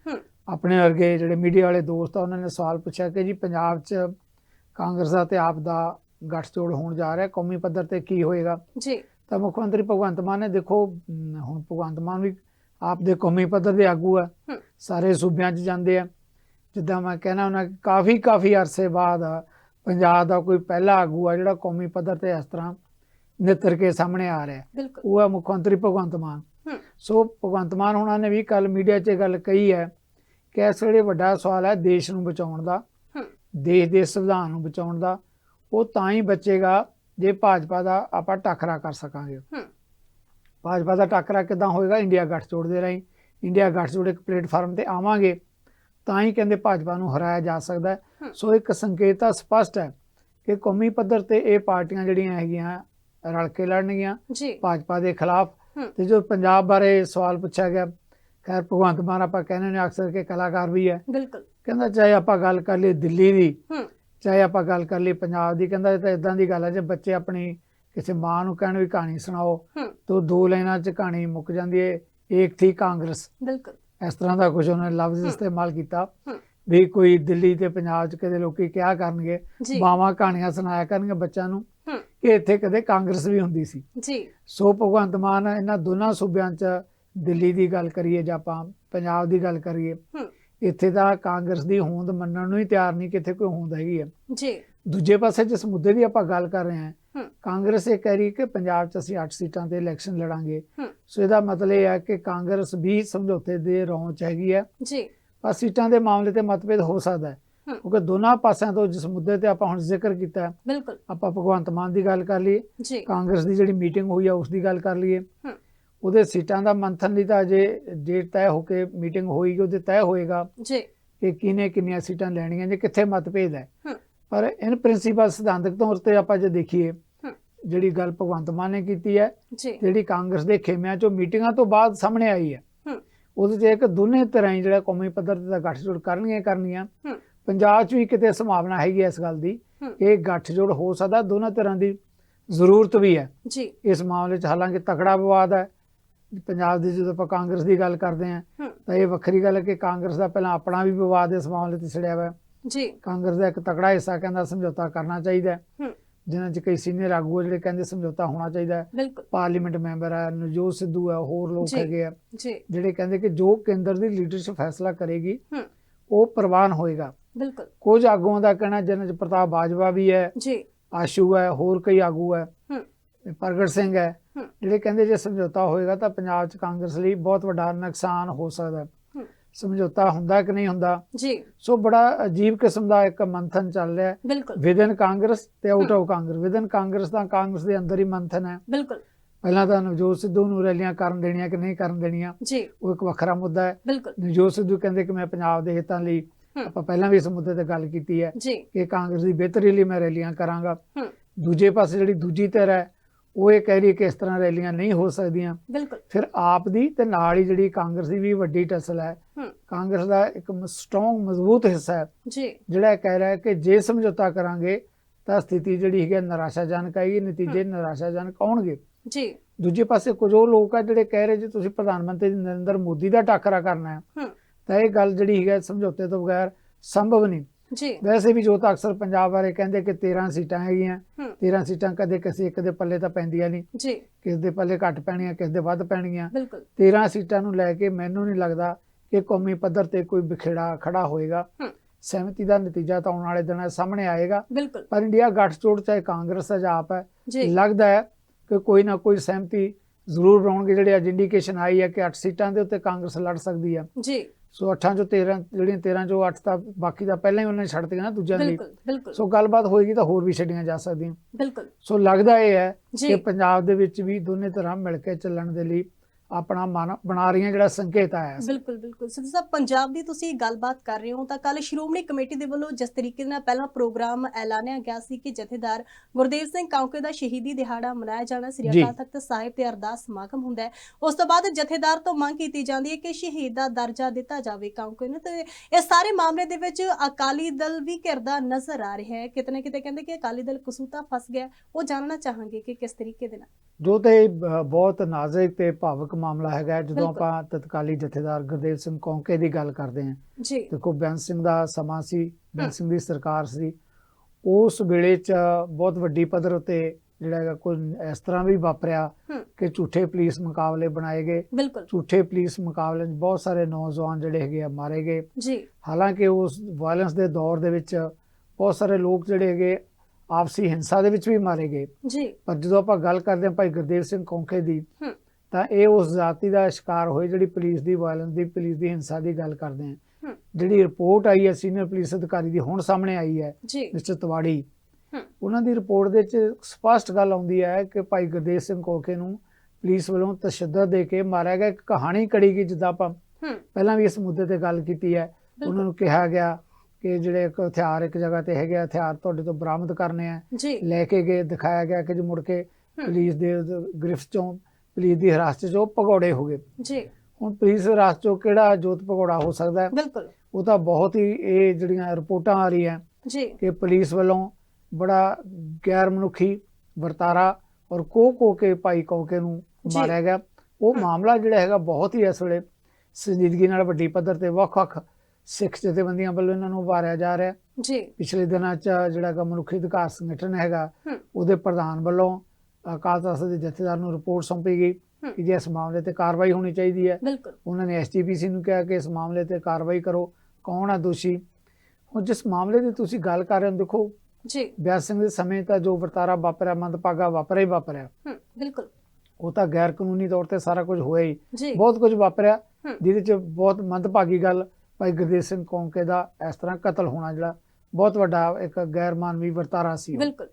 ਆਪਣੇ ਵਰਗੇ ਜਿਹੜੇ ਮੀਡੀਆ ਵਾਲੇ ਦੋਸਤ ਆ ਉਹਨਾਂ ਨੇ ਸਵਾਲ ਪੁੱਛਿਆ ਕਿ ਜੀ ਪੰਜਾਬ 'ਚ ਕਾਂਗਰਸ ਦਾ ਤੇ ਆਪ ਦਾ ਗੱਠਜੋੜ ਹੋਣ ਜਾ ਰਿਹਾ ਕੌਮੀ ਪੱਧਰ ਤੇ ਕੀ ਹੋਏਗਾ? ਜੀ। ਤਾਂ ਮੁੱਖ ਮੰਤਰੀ ਭਗਵੰਤ ਮਾਨ ਨੇ ਦੇਖੋ ਹੁਣ ਭਗਵੰਤ ਮਾਨ ਵੀ ਆਪ ਦੇ ਕੌਮੀ ਪੱਧਰ ਦੇ ਆਗੂ ਆ। ਸਾਰੇ ਸੂਬਿਆਂ 'ਚ ਜਾਂਦੇ ਆ ਜਿੱਦਾਂ ਮੈਂ ਕਹਿਣਾ ਉਹਨਾਂ ਕਾਫੀ ਕਾਫੀ ਅਰਸੇ ਬਾਅਦ ਪੰਜਾਬ ਦਾ ਕੋਈ ਪਹਿਲਾ ਆਗੂ ਆ ਜਿਹੜਾ ਕੌਮੀ ਪੱਧਰ ਤੇ ਇਸ ਤਰ੍ਹਾਂ ਨਿੱਤਰ ਕੇ ਸਾਹਮਣੇ ਆ ਰਿਹਾ ਉਹ ਹੈ ਮੁੱਖ ਮੰਤਰੀ ਭਗਵੰਤ ਮਾਨ। ਸੋ ਭਗਵੰਤ ਮਾਨ ਹੁਣਾਂ ਨੇ ਵੀ ਕੱਲ ਮੀਡੀਆ 'ਚ ਗੱਲ ਕਹੀ ਹੈ ਕਿ ਇਸ ਵੇਲੇ ਵੱਡਾ ਸਵਾਲ ਹੈ ਦੇਸ਼ ਨੂੰ ਬਚਾਉਣ ਦਾ। ਦੇਸ਼ ਦੇ ਸੰਵਿਧਾਨ ਨੂੰ ਬਚਾਉਣ ਦਾ ਉਹ ਤਾਂ ਹੀ ਬਚੇਗਾ ਜੇ ਭਾਜਪਾ ਦਾ ਆਪਾਂ ਟੱਕਰਾ ਕਰ ਸਕਾਂਗੇ। ਭਾਜਪਾ ਦਾ ਟੱਕਰਾ ਕਿਦਾਂ ਹੋਏਗਾ? ਇੰਡੀਆ ਗੱਠਜੋੜ ਦੇ ਰਾਹੀਂ। ਇੰਡੀਆ ਗੱਠਜੋੜ ਇੱਕ ਪਲੇਟਫਾਰਮ ਤੇ ਆਵਾਂਗੇ ਤਾਂ ਹੀ ਕਹਿੰਦੇ ਭਾਜਪਾ ਨੂੰ ਹਰਾਇਆ ਜਾ ਸਕਦਾ ਹੈ। ਸੋ ਇੱਕ ਸੰਕੇਤ ਤਾਂ ਸਪਸ਼ਟ ਹੈ ਕਿ ਕੌਮੀ ਪੱਧਰ ਤੇ ਇਹ ਪਾਰਟੀਆਂ ਜਿਹੜੀਆਂ ਹੈਗੀਆਂ ਰਲ ਕੇ ਲੜਨਗੀਆਂ ਭਾਜਪਾ ਦੇ ਖਿਲਾਫ। ਤੇ ਜੋ ਪੰਜਾਬ ਬਾਰੇ ਸਵਾਲ ਪੁੱਛਿਆ ਗਿਆ ਖੈਰ ਭਗਵੰਤ ਮਾਨ ਆਪਾਂ ਕਹਿੰਦੇ ਨੇ ਅਕਸਰ ਕਿ ਕਲਾਕਾਰ ਵੀ ਹੈ। ਬਿਲਕੁਲ। ਕਹਿੰਦਾ ਚਾਹੇ ਆਪਾਂ ਗੱਲ ਕਰ ਲਈ ਦਿੱਲੀ ਦੀ ਚਾਹੇ ਆਪਾਂ ਗੱਲ ਕਰ ਲਈ ਪੰਜਾਬ ਦੀ ਕਹਿੰਦਾ ਇਹ ਤਾਂ ਇਦਾਂ ਦੀ ਗੱਲ ਹੈ ਜੇ ਬੱਚੇ ਆਪਣੀ ਕਿਸੇ ਮਾਂ ਨੂੰ ਕਹਿਣ ਵੀ ਕਹਾਣੀ ਸੁਣਾਓ ਤਾਂ ਦੋ ਲਾਈਨਾਂ 'ਚ ਕਹਾਣੀ ਮੁੱਕ ਜਾਂਦੀ ਹੈ ਏਕ ਥੀ ਕਾਂਗਰਸ। ਬਿਲਕੁਲ। ਇਸ ਤਰ੍ਹਾਂ ਦਾ ਕੁਝ ਉਹਨੇ ਲਫ਼ਜ਼। ਇਸਤੇਮਾਲ ਕੀਤਾ ਵੀ ਕੋਈ ਦਿੱਲੀ ਤੇ ਪੰਜਾਬ 'ਚ ਕਦੇ ਲੋਕੀ ਕਿਹਾ ਕਰਨਗੇ ਮਾਵਾਂ ਕਹਾਣੀਆਂ ਸੁਣਾਇਆ ਕਰਨਗੇ ਬੱਚਿਆਂ ਨੂੰ ਕਿ ਇੱਥੇ ਕਦੇ ਕਾਂਗਰਸ ਵੀ ਹੁੰਦੀ ਸੀ। ਜੀ। ਸੋ ਭਗਵੰਤ ਮਾਨ ਇਹਨਾਂ ਦੋਨਾਂ ਸੂਬਿਆਂ 'ਚ ਦਿੱਲੀ ਦੀ ਗੱਲ ਕਰੀਏ ਜਾਂ ਆਪਾਂ ਪੰਜਾਬ ਦੀ ਗੱਲ ਕਰੀਏ ਇੱਥੇ ਤਾਂ ਕਾਂਗਰਸ ਦੀ ਹੋਂਦ ਮੰਨਣ ਨੂੰ ਹੀ ਤਿਆਰ ਨਹੀਂ ਕਿ ਇੱਥੇ ਕੋਈ ਹੋਂਦ ਹੈਗੀ ਹੈ ਜੀ। ਦੂਜੇ ਪਾਸੇ ਜਿਸ ਮੁੱਦੇ ਦੀ ਆਪਾਂ ਗੱਲ ਕਰ ਰਹੇ ਹੂੰ ਕਾਂਗਰਸ ਇਹ ਕਹਿ ਰਹੀ ਕਿ ਪੰਜਾਬ 'ਚ ਅਸੀਂ 8 ਸੀਟਾਂ ਤੇ ਇਲੈਕਸ਼ਨ ਲੜਾਂਗੇ। ਸੋ ਇਹਦਾ ਮਤਲਬ ਇਹ ਹੈ ਕਿ ਕਾਂਗਰਸ ਵੀ ਸਮਝੌਤੇ ਦੇ ਰੌਂ 'ਚ ਹੈਗੀ ਹੈ ਜੀ। ਪਰ ਸੀਟਾਂ ਦੇ ਮਾਮਲੇ ਤੇ ਮਤਭੇਦ ਹੋ ਸਕਦਾ ਹੈ। ਕਿਉਂਕਿ ਦੋਨਾਂ ਪਾਸਿਆਂ ਤੋਂ ਜਿਸ ਮੁੱਦੇ ਤੇ ਆਪਾਂ ਹੁਣ ਜ਼ਿਕਰ ਕੀਤਾ ਹੈ, ਬਿਲਕੁਲ। ਆਪਾਂ ਭਗਵੰਤ ਮਾਨ ਦੀ ਗੱਲ ਕਰ ਲਈਏ। ਕਾਂਗਰਸ ਦੀ ਜਿਹੜੀ ਮੀਟਿੰਗ ਹੋਈ ਆ ਉਸ ਦੀ ਗੱਲ ਕਰ ਲਈਏ। ਉਹਦੇ ਸੀਟਾਂ ਦਾ ਮੰਥਨ ਲਈ ਤਾਂ ਅਜੇ ਡੇਟ ਤੈਅ ਹੋ ਕੇ ਮੀਟਿੰਗ ਹੋਏਗੀ ਉਹਦੇ ਤੈਅ ਹੋਏਗਾ ਜੀ। ਕਿ ਕਿਹਨੇ ਕਿੰਨੀਆਂ ਸੀਟਾਂ ਲੈਣੀਆਂ ਜੇ ਕਿੱਥੇ ਮਤਭੇਦ ਹੈ। ਪਰ ਇਨ ਪ੍ਰਿੰਸੀਪਲ ਸਿਧਾਂਤਕ ਤੌਰ ਤੇ ਆਪਾਂ ਜੇ ਦੇਖੀਏ ਜਿਹੜੀ ਗੱਲ ਭਗਵੰਤ ਮਾਨ ਨੇ ਕੀਤੀ ਹੈ ਜਿਹੜੀ ਕਾਂਗਰਸ ਦੇ ਖੇਮਿਆਂ ਚੋਂ ਮੀਟਿੰਗਾਂ ਤੋਂ ਬਾਅਦ ਸਾਹਮਣੇ ਆਈ ਹੈ। ਉਹਦੇ 'ਚ ਇੱਕ ਦੋਨੇ ਤਰ੍ਹਾਂ ਹੀ ਜਿਹੜਾ ਕੌਮੀ ਪੱਧਰ ਤੇ ਤਾਂ ਗੱਠਜੋੜ ਕਰਨਗੀਆਂ ਕਰਨੀਆਂ ਪੰਜਾਬ 'ਚ ਵੀ ਕਿਤੇ ਸੰਭਾਵਨਾ ਹੈਗੀ ਇਸ ਗੱਲ ਦੀ। ਕਿ ਗੱਠਜੋੜ ਹੋ ਸਕਦਾ ਦੋਨਾਂ ਤਰ੍ਹਾਂ ਦੀ ਜ਼ਰੂਰਤ ਵੀ ਹੈ। ਜੀ। ਇਸ ਮਾਮਲੇ 'ਚ ਹਾਲਾਂਕਿ ਤਕੜਾ ਵਿਵਾਦ ਹੈ। ਪੰਜਾਬ ਦੀ ਜਦੋਂ ਆਪਾਂ ਕਾਂਗਰਸ ਦੀ ਗੱਲ ਕਰਦੇ ਹੂੰ ਤਾਂ ਇਹ ਵੱਖਰੀ ਗੱਲ ਹੈ ਕਿ ਕਾਂਗਰਸ ਦਾ ਪਹਿਲਾਂ ਆਪਣਾ ਵੀ ਵਿਵਾਦ ਇਸ ਮਾਮਲੇ ਤੇ ਛਿੜਿਆ ਹੋਇਆ ਜੀ। ਕਾਂਗਰਸ ਦਾ ਇੱਕ ਤਕੜਾ ਹਿੱਸਾ ਕਹਿੰਦਾ ਸਮਝੌਤਾ ਕਰਨਾ ਚਾਹੀਦਾ ਜਿਨ੍ਹਾਂ 'ਚ ਕਈ ਸੀਨੀਅਰ ਆਗੂ ਆ ਜਿਹੜੇ ਕਹਿੰਦੇ ਸਮਝੌਤਾ ਹੋਣਾ ਚਾਹੀਦਾ ਹੈ। ਪਾਰਲੀਮੈਂਟ ਮੈਂਬਰ ਹੈ ਨਵਜੋਤ ਸਿੱਧੂ ਹੈ ਹੋਰ ਲੋਕ। ਹੈਗੇ ਆ ਜਿਹੜੇ ਕਹਿੰਦੇ ਕਿ ਜੋ ਕੇਂਦਰ ਦੀ ਲੀਡਰਸ਼ਿਪ ਫੈਸਲਾ ਕਰੇਗੀ ਉਹ ਪ੍ਰਵਾਨ ਹੋਏਗਾ। ਬਿਲਕੁਲ। ਕੁਝ ਆਗੂਆਂ ਦਾ ਕਹਿਣਾ ਜਿਨ੍ਹਾਂ 'ਚ ਪ੍ਰਤਾਪ ਬਾਜਵਾ ਵੀ ਹੈ ਜੀ। ਆਸ਼ੂ ਹੈ ਹੋਰ ਕਈ ਆਗੂ ਹੈ। ਪ੍ਰਗਟ ਸਿੰਘ ਹੈ। ਜਿਹੜੇ ਕਹਿੰਦੇ ਜੇ ਸਮਝੌਤਾ ਹੋਏਗਾ ਤਾਂ ਪੰਜਾਬ 'ਚ ਕਾਂਗਰਸ ਲਈ ਬਹੁਤ ਵੱਡਾ ਨੁਕਸਾਨ ਹੋ ਸਕਦਾ ਹੂੰ। ਸਮਝੌਤਾ ਹੁੰਦਾ ਕਿ ਨਹੀਂ ਹੁੰਦਾ? ਜੀ। ਸੋ ਬੜਾ ਅਜੀਬ ਕਿਸਮ ਦਾ ਇੱਕ ਮੰਥਨ ਚੱਲ ਰਿਹਾ ਹੈ। ਵਿਦਨ ਕਾਂਗਰਸ ਤੇ out. Of Congress. Within Congress ਤਾਂ ਕਾਂਗਰਸ ਦੇ ਅੰਦਰ ਹੀ ਮੰਥਨ ਹੈ। ਬਿਲਕੁਲ। ਪਹਿਲਾਂ ਤਾਂ ਨਵਜੋਤ ਸਿੱਧੂ ਨੂੰ ਰੈਲੀਆਂ ਕਰਨ ਦੇਣੀਆਂ ਕਿ ਨਹੀਂ ਕਰਨ ਦੇਣੀਆਂ ਜੀ। ਉਹ ਇੱਕ ਵੱਖਰਾ ਮੁੱਦਾ ਹੈ। ਨਵਜੋਤ ਸਿੱਧੂ ਕਹਿੰਦੇ ਕਿ ਮੈਂ ਪੰਜਾਬ ਦੇ ਹਿੱਤਾਂ ਲਈ ਆਪਾਂ ਪਹਿਲਾਂ ਵੀ ਇਸ ਮੁੱਦੇ ਤੇ ਗੱਲ ਕੀਤੀ ਹੈ ਕਿ ਕਾਂਗਰਸ ਦੀ ਬਿਹਤਰੀ ਲਈ ਮੈਂ ਰੈਲੀਆਂ ਕਰਾਂਗਾ। ਦੂਜੇ ਪਾਸੇ ਜਿਹੜੀ ਦੂਜੀ ਧਿਰ ਹੈ ਉਹ ਇਹ ਕਹਿ ਰਹੀ ਕਿ ਇਸ ਤਰ੍ਹਾਂ ਰੈਲੀਆਂ ਨਹੀਂ ਹੋ ਸਕਦੀਆਂ। ਬਿਲਕੁਲ। ਫਿਰ ਆਪ ਦੀ ਤੇ ਨਾਲ ਹੀ ਜਿਹੜੀ ਕਾਂਗਰਸ ਦੀ ਵੀ ਵੱਡੀ ਟਸਲ ਹੈ। ਕਾਂਗਰਸ ਦਾ ਇੱਕ ਸਟਰੋਂਗ ਮਜ਼ਬੂਤ ਹਿੱਸਾ ਹੈ। ਜੀ। ਜਿਹੜਾ ਇਹ ਕਹਿ ਰਿਹਾ ਹੈ ਕਿ ਜੇ ਸਮਝੌਤਾ ਕਰਾਂਗੇ ਤਾਂ ਸਥਿਤੀ ਜਿਹੜੀ ਹੈਗੀ ਹੈ ਨਿਰਾਸ਼ਾਜਨਕ ਆਏਗੀ ਨਤੀਜੇ ਨਿਰਾਸ਼ਾਜਨਕ ਆਉਣਗੇ। ਜੀ। ਦੂਜੇ ਪਾਸੇ ਕੁਝ ਉਹ ਲੋਕ ਆ ਜਿਹੜੇ ਕਹਿ ਰਹੇ ਜੇ ਤੁਸੀਂ ਪ੍ਰਧਾਨ ਮੰਤਰੀ ਨਰਿੰਦਰ ਮੋਦੀ ਦਾ ਟਾਕਰਾ ਕਰਨਾ ਹੈ। ਤਾਂ ਇਹ ਗੱਲ ਜਿਹੜੀ ਹੈਗੀ ਹੈ ਸਮਝੌਤੇ ਤੋਂ ਬਗੈਰ ਸੰਭਵ ਨਹੀਂ। ਜੀ। ਵੈਸੇ ਵੀ ਜੋ ਤਾਂ ਅਕਸਰ ਪੰਜਾਬ ਬਾਰੇ ਕਹਿੰਦੇ ਕਿ 13 ਸੀਟਾਂ ਹੈਗੀਆਂ ਹੂੰ। 13 ਸੀਟਾਂ ਕਦੇ ਕਿਸੇ ਇੱਕ ਦੇ ਪੱਲੇ ਤਾਂ ਪੈਂਦੀਆਂ ਨਹੀਂ। ਜੀ। ਕਿਸੇ ਦੇ ਪੱਲੇ ਘੱਟ ਪੈਣੀਆਂ ਕਿਸੇ ਦੇ ਵੱਧ ਬਿਲਕੁਲ। 13 ਸੀਟਾਂ ਨੂੰ ਲੈ ਕੇ ਮੈਨੂੰ ਨਹੀਂ ਲੱਗਦਾ ਕਿ ਕੌਮੀ ਪੱਧਰ ਤੇ ਕੋਈ ਵਿਖੇੜਾ ਖੜਾ ਹੋਏਗਾ। ਸਹਿਮਤੀ ਦਾ ਨਤੀਜਾ ਤਾਂ ਆਉਣ ਵਾਲੇ ਦਿਨਾਂ ਸਾਹਮਣੇ ਆਏਗਾ। ਪਰ ਇੰਡੀਆ ਗੱਠਜੋੜ ਚਾਹੇ ਕਾਂਗਰਸ ਦਾ ਜਾਂ ਆਪ ਹੈ ਲੱਗਦਾ ਹੈ ਕਿ ਕੋਈ ਨਾ ਕੋਈ ਸਹਿਮਤੀ ਜ਼ਰੂਰ ਬਣਾਉਣਗੇ ਜਿਹੜੇ ਅੱਜ ਇੰਡੀਕੇਸ਼ਨ ਆਈ ਹੈ ਕਿ 8 ਸੀਟਾਂ ਦੇ ਉੱਤੇ ਕਾਂਗਰਸ ਲੜ ਸਕਦੀ ਹੈ। ਜੀ। ਸੋ 8 ਚੋਂ 13 ਜਿਹੜੀਆਂ 13 ਚੋਂ 8 ਤਾਂ ਬਾਕੀ ਤਾਂ ਪਹਿਲਾਂ ਹੀ ਉਹਨਾਂ ਨੇ ਛੱਡਤੀਆਂ ਨਾ ਦੂਜਿਆਂ ਲਈ। ਬਿਲਕੁਲ ਬਿਲਕੁਲ। ਸੋ ਗੱਲਬਾਤ ਹੋਏਗੀ ਤਾਂ ਹੋਰ ਵੀ ਛੱਡੀਆਂ ਜਾ ਸਕਦੀਆਂ। ਬਿਲਕੁਲ। ਸੋ ਲੱਗਦਾ ਇਹ ਹੈ ਕਿ ਪੰਜਾਬ ਦੇ ਵਿੱਚ ਵੀ ਦੋਨੇ ਤਰ੍ਹਾਂ ਮਿਲ ਕੇ ਚੱਲਣ ਦੇ ਲਈ ਆਪਣਾ ਮਨ ਬਣਾ ਰਹੀਆਂ ਜਿਹੜਾ ਸੰਕੇਤ ਆਇਆ ਬਿਲਕੁਲ ਬਿਲਕੁਲ। ਸਿੱਧੂ ਸਾਹਿਬ ਪੰਜਾਬ ਦੀ ਤੁਸੀਂ ਗੱਲਬਾਤ ਕਰ ਰਹੇ ਹੋ ਤਾਂ ਕੱਲ ਸ਼੍ਰੋਮਣੀ ਕਮੇਟੀ ਦੇ ਵੱਲੋਂ ਜਿਸ ਤਰੀਕੇ ਨਾਲ ਪਹਿਲਾਂ ਪ੍ਰੋਗਰਾਮ ਐਲਾਨਿਆ ਗਿਆ ਸੀ ਕਿ ਜਥੇਦਾਰ ਗੁਰਦੇਵ ਸਿੰਘ ਕਾਉਂਕੇ ਦਾ ਸ਼ਹੀਦੀ ਦਿਹਾੜਾ ਮਨਾਇਆ ਜਾਣਾ ਸ੍ਰੀ। ਅਕਾਲ ਤਖਤ ਸਾਹਿਬ ਤੇ ਅਰਦਾਸ ਸਮਾਗਮ ਹੁੰਦਾ ਹੈ। ਉਸ ਤੋਂ ਬਾਅਦ ਜਥੇਦਾਰ ਤੋਂ ਮੰਗ ਕੀਤੀ ਜਾਂਦੀ ਹੈ ਕਿ ਸ਼ਹੀਦ ਦਾ ਦਰਜਾ ਦਿੱਤਾ ਜਾਵੇ ਕਾਉਂਕੇ ਨੂੰ। ਤੇ ਇਸ ਸਾਰੇ ਮਾਮਲੇ ਦੇ ਵਿੱਚ ਅਕਾਲੀ ਦਲ ਵੀ ਘਿਰਦਾ ਨਜ਼ਰ ਆ ਰਿਹਾ ਹੈ। ਕਿਤੇ ਨਾ ਕਿਤੇ ਕਹਿੰਦੇ ਕਿ ਅਕਾਲੀ ਦਲ ਕਸੂਤਾ ਫਸ ਗਿਆ। ਉਹ ਜਾਣਨਾ ਚਾਹਾਂਗੇ ਕਿ ਕਿਸ ਤਰੀਕੇ ਦੇ ਨਾਲ। ਜੋ ਤੇ ਇਹ ਬਹੁਤ ਨਾਜ਼ੁਕ ਤੇ ਭਾਵਕ ਮਾਮਲਾ ਹੈਗਾ। ਜਦੋਂ। ਆਪਾਂ ਤਤਕਾਲੀ ਜਥੇਦਾਰ ਗੁਰਦੇਵ ਸਿੰਘ ਕੌਂਕੇ ਦੀ ਗੱਲ ਕਰਦੇ ਹਾਂ। ਜੀ। ਦੇਖੋ ਬੈਂਸ ਸਿੰਘ ਦਾ ਸਮਾਂ ਸੀ। ਬੈਂਸ ਸਿੰਘ ਦੀ ਸਰਕਾਰ ਸੀ। ਉਸ ਵੇਲੇ 'ਚ ਬਹੁਤ ਵੱਡੀ ਪੱਧਰ ਉਤੇ ਜਿਹੜਾ ਹੈਗਾ ਕੋਈ ਇਸ ਤਰ੍ਹਾਂ ਵੀ ਵਾਪਰਿਆ ਕਿ ਝੂਠੇ ਪੁਲਿਸ ਮੁਕਾਬਲੇ ਬਣਾਏ ਗਏ। ਝੂਠੇ ਪੁਲਿਸ ਮੁਕਾਬਲੇ 'ਚ ਬਹੁਤ ਸਾਰੇ ਨੌਜਵਾਨ ਜਿਹੜੇ ਹੈਗੇ ਆ ਮਾਰੇ ਗਏ। ਜੀ। ਹਾਲਾਂਕਿ ਉਸ ਵਾਇਲੈਂਸ ਦੇ ਦੌਰ ਦੇ ਵਿੱਚ ਬਹੁਤ ਸਾਰੇ ਲੋਕ ਜਿਹੜੇ ਹੈਗੇ ਆਪਸੀ ਹਿੰਸਾ ਦੇ ਵਿੱਚ ਵੀ ਮਾਰੇ ਗਏ। ਜੀ। ਪਰ ਜਦੋਂ ਆਪਾਂ ਗੱਲ ਕਰਦੇ ਹਾਂ ਭਾਈ ਗੁਰਦੇਵ ਸਿੰਘ ਕੌਂਕੇ ਦੀ ਤਾਂ ਇਹ ਉਸ ਜਾਤੀ ਦਾ ਸ਼ਿਕਾਰ ਹੋਏ ਜਿਹੜੀ ਪੁਲਿਸ ਦੀ ਵਾਇਲੈਂਸ ਦੀ ਪੁਲਿਸ ਦੀ ਹਿੰਸਾ ਦੀ ਗੱਲ ਕਰਦੇ ਹੂੰ। ਜਿਹੜੀ ਰਿਪੋਰਟ ਆਈ ਹੈ ਸੀਨੀਅਰ ਪੁਲਿਸ ਅਧਿਕਾਰੀ ਦੀ ਹੁਣ ਸਾਹਮਣੇ ਆਈ ਹੈ ਮਿਸਟਰ ਤਵਾੜੀ। ਉਹਨਾਂ ਦੀ ਰਿਪੋਰਟ ਦੇ ਵਿੱਚ ਸਪਸ਼ਟ ਗੱਲ ਆਉਂਦੀ ਹੈ ਕਿ ਭਾਈ ਗੁਰਦੇਵ ਸਿੰਘ ਕੋਕੇ ਨੂੰ ਪੁਲਿਸ ਵੱਲੋਂ ਤਸ਼ੱਦਦ ਦੇ ਕੇ ਮਾਰਿਆ ਗਿਆ। ਇੱਕ ਕਹਾਣੀ ਕੜੀ ਗਈ ਜਿੱਦਾਂ ਆਪਾਂ ਪਹਿਲਾਂ ਵੀ ਇਸ ਮੁੱਦੇ ਤੇ ਗੱਲ ਕੀਤੀ ਹੈ। ਉਹਨਾਂ ਨੂੰ ਕਿਹਾ ਗਿਆ ਕਿ ਜਿਹੜੇ ਇੱਕ ਹਥਿਆਰ ਇੱਕ ਜਗ੍ਹਾ ਤੇ ਹੈਗੇ ਆ, ਹਥਿਆਰ ਤੁਹਾਡੇ ਤੋਂ ਬਰਾਮਦ ਕਰਨੇ ਆ। ਲੈ ਕੇ ਗਏ ਦਿਖਾਇਆ ਗਿਆ ਕਿ ਜੋ ਮੁੜ ਕੇ ਪੁਲਿਸ ਦੇ ਗ੍ਰਿਫਤ ਚੋਂ ਪੁਲਿਸ ਦੀ ਹਿਰਾਸਤ ਚੋਂ ਭਗੌੜੇ ਹੋ ਗਏ। ਜੀ। ਹੁਣ ਪੁਲਿਸ ਹਿਰਾਸਤ ਚੋਂ ਕਿਹੜਾ ਜੋਤ ਭਗੌੜਾ ਹੋ ਸਕਦਾ ਹੈ? ਬਿਲਕੁਲ। ਉਹ ਤਾਂ ਬਹੁਤ ਹੀ ਇਹ ਜਿਹੜੀਆਂ ਰਿਪੋਰਟਾਂ ਆ ਰਹੀਆਂ। ਜੀ। ਕਿ ਪੁਲਿਸ ਵੱਲੋਂ ਬੜਾ ਗੈਰ ਮਨੁੱਖੀ ਵਰਤਾਰਾ ਔਰ ਕੋ ਕੋ ਕੇ ਭਾਈ ਕੌਕੇ ਨੂੰ। ਮਾਰਿਆ ਗਿਆ। ਉਹ। ਮਾਮਲਾ ਜਿਹੜਾ ਹੈਗਾ ਬਹੁਤ ਹੀ ਇਸ ਵੇਲੇ ਸੰਜੀਦਗੀ ਨਾਲ ਵੱਡੀ ਪੱਧਰ ਤੇ ਵੱਖ-ਵੱਖ ਸਿੱਖ ਜਥੇਬੰਦੀਆਂ ਵੱਲੋਂ ਇਹਨਾਂ ਨੂੰ ਉਭਾਰਿਆ ਜਾ ਰਿਹਾ। ਜੀ। ਪਿਛਲੇ ਦਿਨਾਂ 'ਚ ਜਿਹੜਾ ਗਾ ਮਨੁੱਖੀ ਅਧਿਕਾਰ ਸੰਗਠਨ ਹੈਗਾ। ਉਹਦੇ ਪ੍ਰਧਾਨ ਵੱਲੋਂ ਅਕਾਲ ਤਖਤ ਦੇ ਜਥੇਦਾਰ ਨੂੰ ਰਿਪੋਰਟ ਸੌਂਪੀ ਗਈ। ਕਿ ਜੇ ਇਸ ਮਾਮਲੇ ਤੇ ਕਾਰਵਾਈ ਹੋਣੀ ਚਾਹੀਦੀ ਹੈ ਉਹਨਾਂ ਨੇ ਐਸਜੀਪੀਸੀ ਨੂੰ ਕਿਹਾ ਕਿ ਇਸ ਮਾਮਲੇ ਤੇ ਕਾਰਵਾਈ ਕਰੋ। ਕੌਣ ਹੈ ਦੋਸ਼ੀ? ਹੁਣ ਜਿਸ ਮਾਮਲੇ ਦੀ ਤੁਸੀਂ ਗੱਲ ਕਰ ਰਹੇ ਹੋ ਦੇਖੋ ਜੀ। ਬਿਆਸ ਸਿੰਘ ਦੇ ਸਮੇਂ ਤਾਂ ਜੋ ਵਰਤਾਰਾ ਵਾਪਰਿਆ ਮੰਦਭਾਗਾ ਵਾਪਰਿਆ ਹੀ ਵਾਪਰਿਆ। ਬਿਲਕੁਲ। ਉਹ ਤਾਂ ਗੈਰ ਕਾਨੂੰਨੀ ਤੌਰ ਤੇ ਸਾਰਾ ਕੁਝ ਹੋਇਆ ਹੀ। ਬਹੁਤ ਕੁਝ ਵਾਪਰਿਆ। ਜਿਹਦੇ ਚ ਬਹੁਤ ਮੰਦਭਾਗੀ ਗੱਲ ਭਾਈ ਗੁਰਦੇਵ ਸਿੰਘ ਕੌਂਕੇ ਦਾ ਇਸ ਤਰ੍ਹਾਂ ਕਤਲ ਹੋਣਾ ਜਿਹੜਾ ਬਹੁਤ ਵੱਡਾ ਇੱਕ ਗੈਰ ਮਾਨਵੀ ਵਰਤਾਰਾ ਸੀ। ਬਿਲਕੁਲ।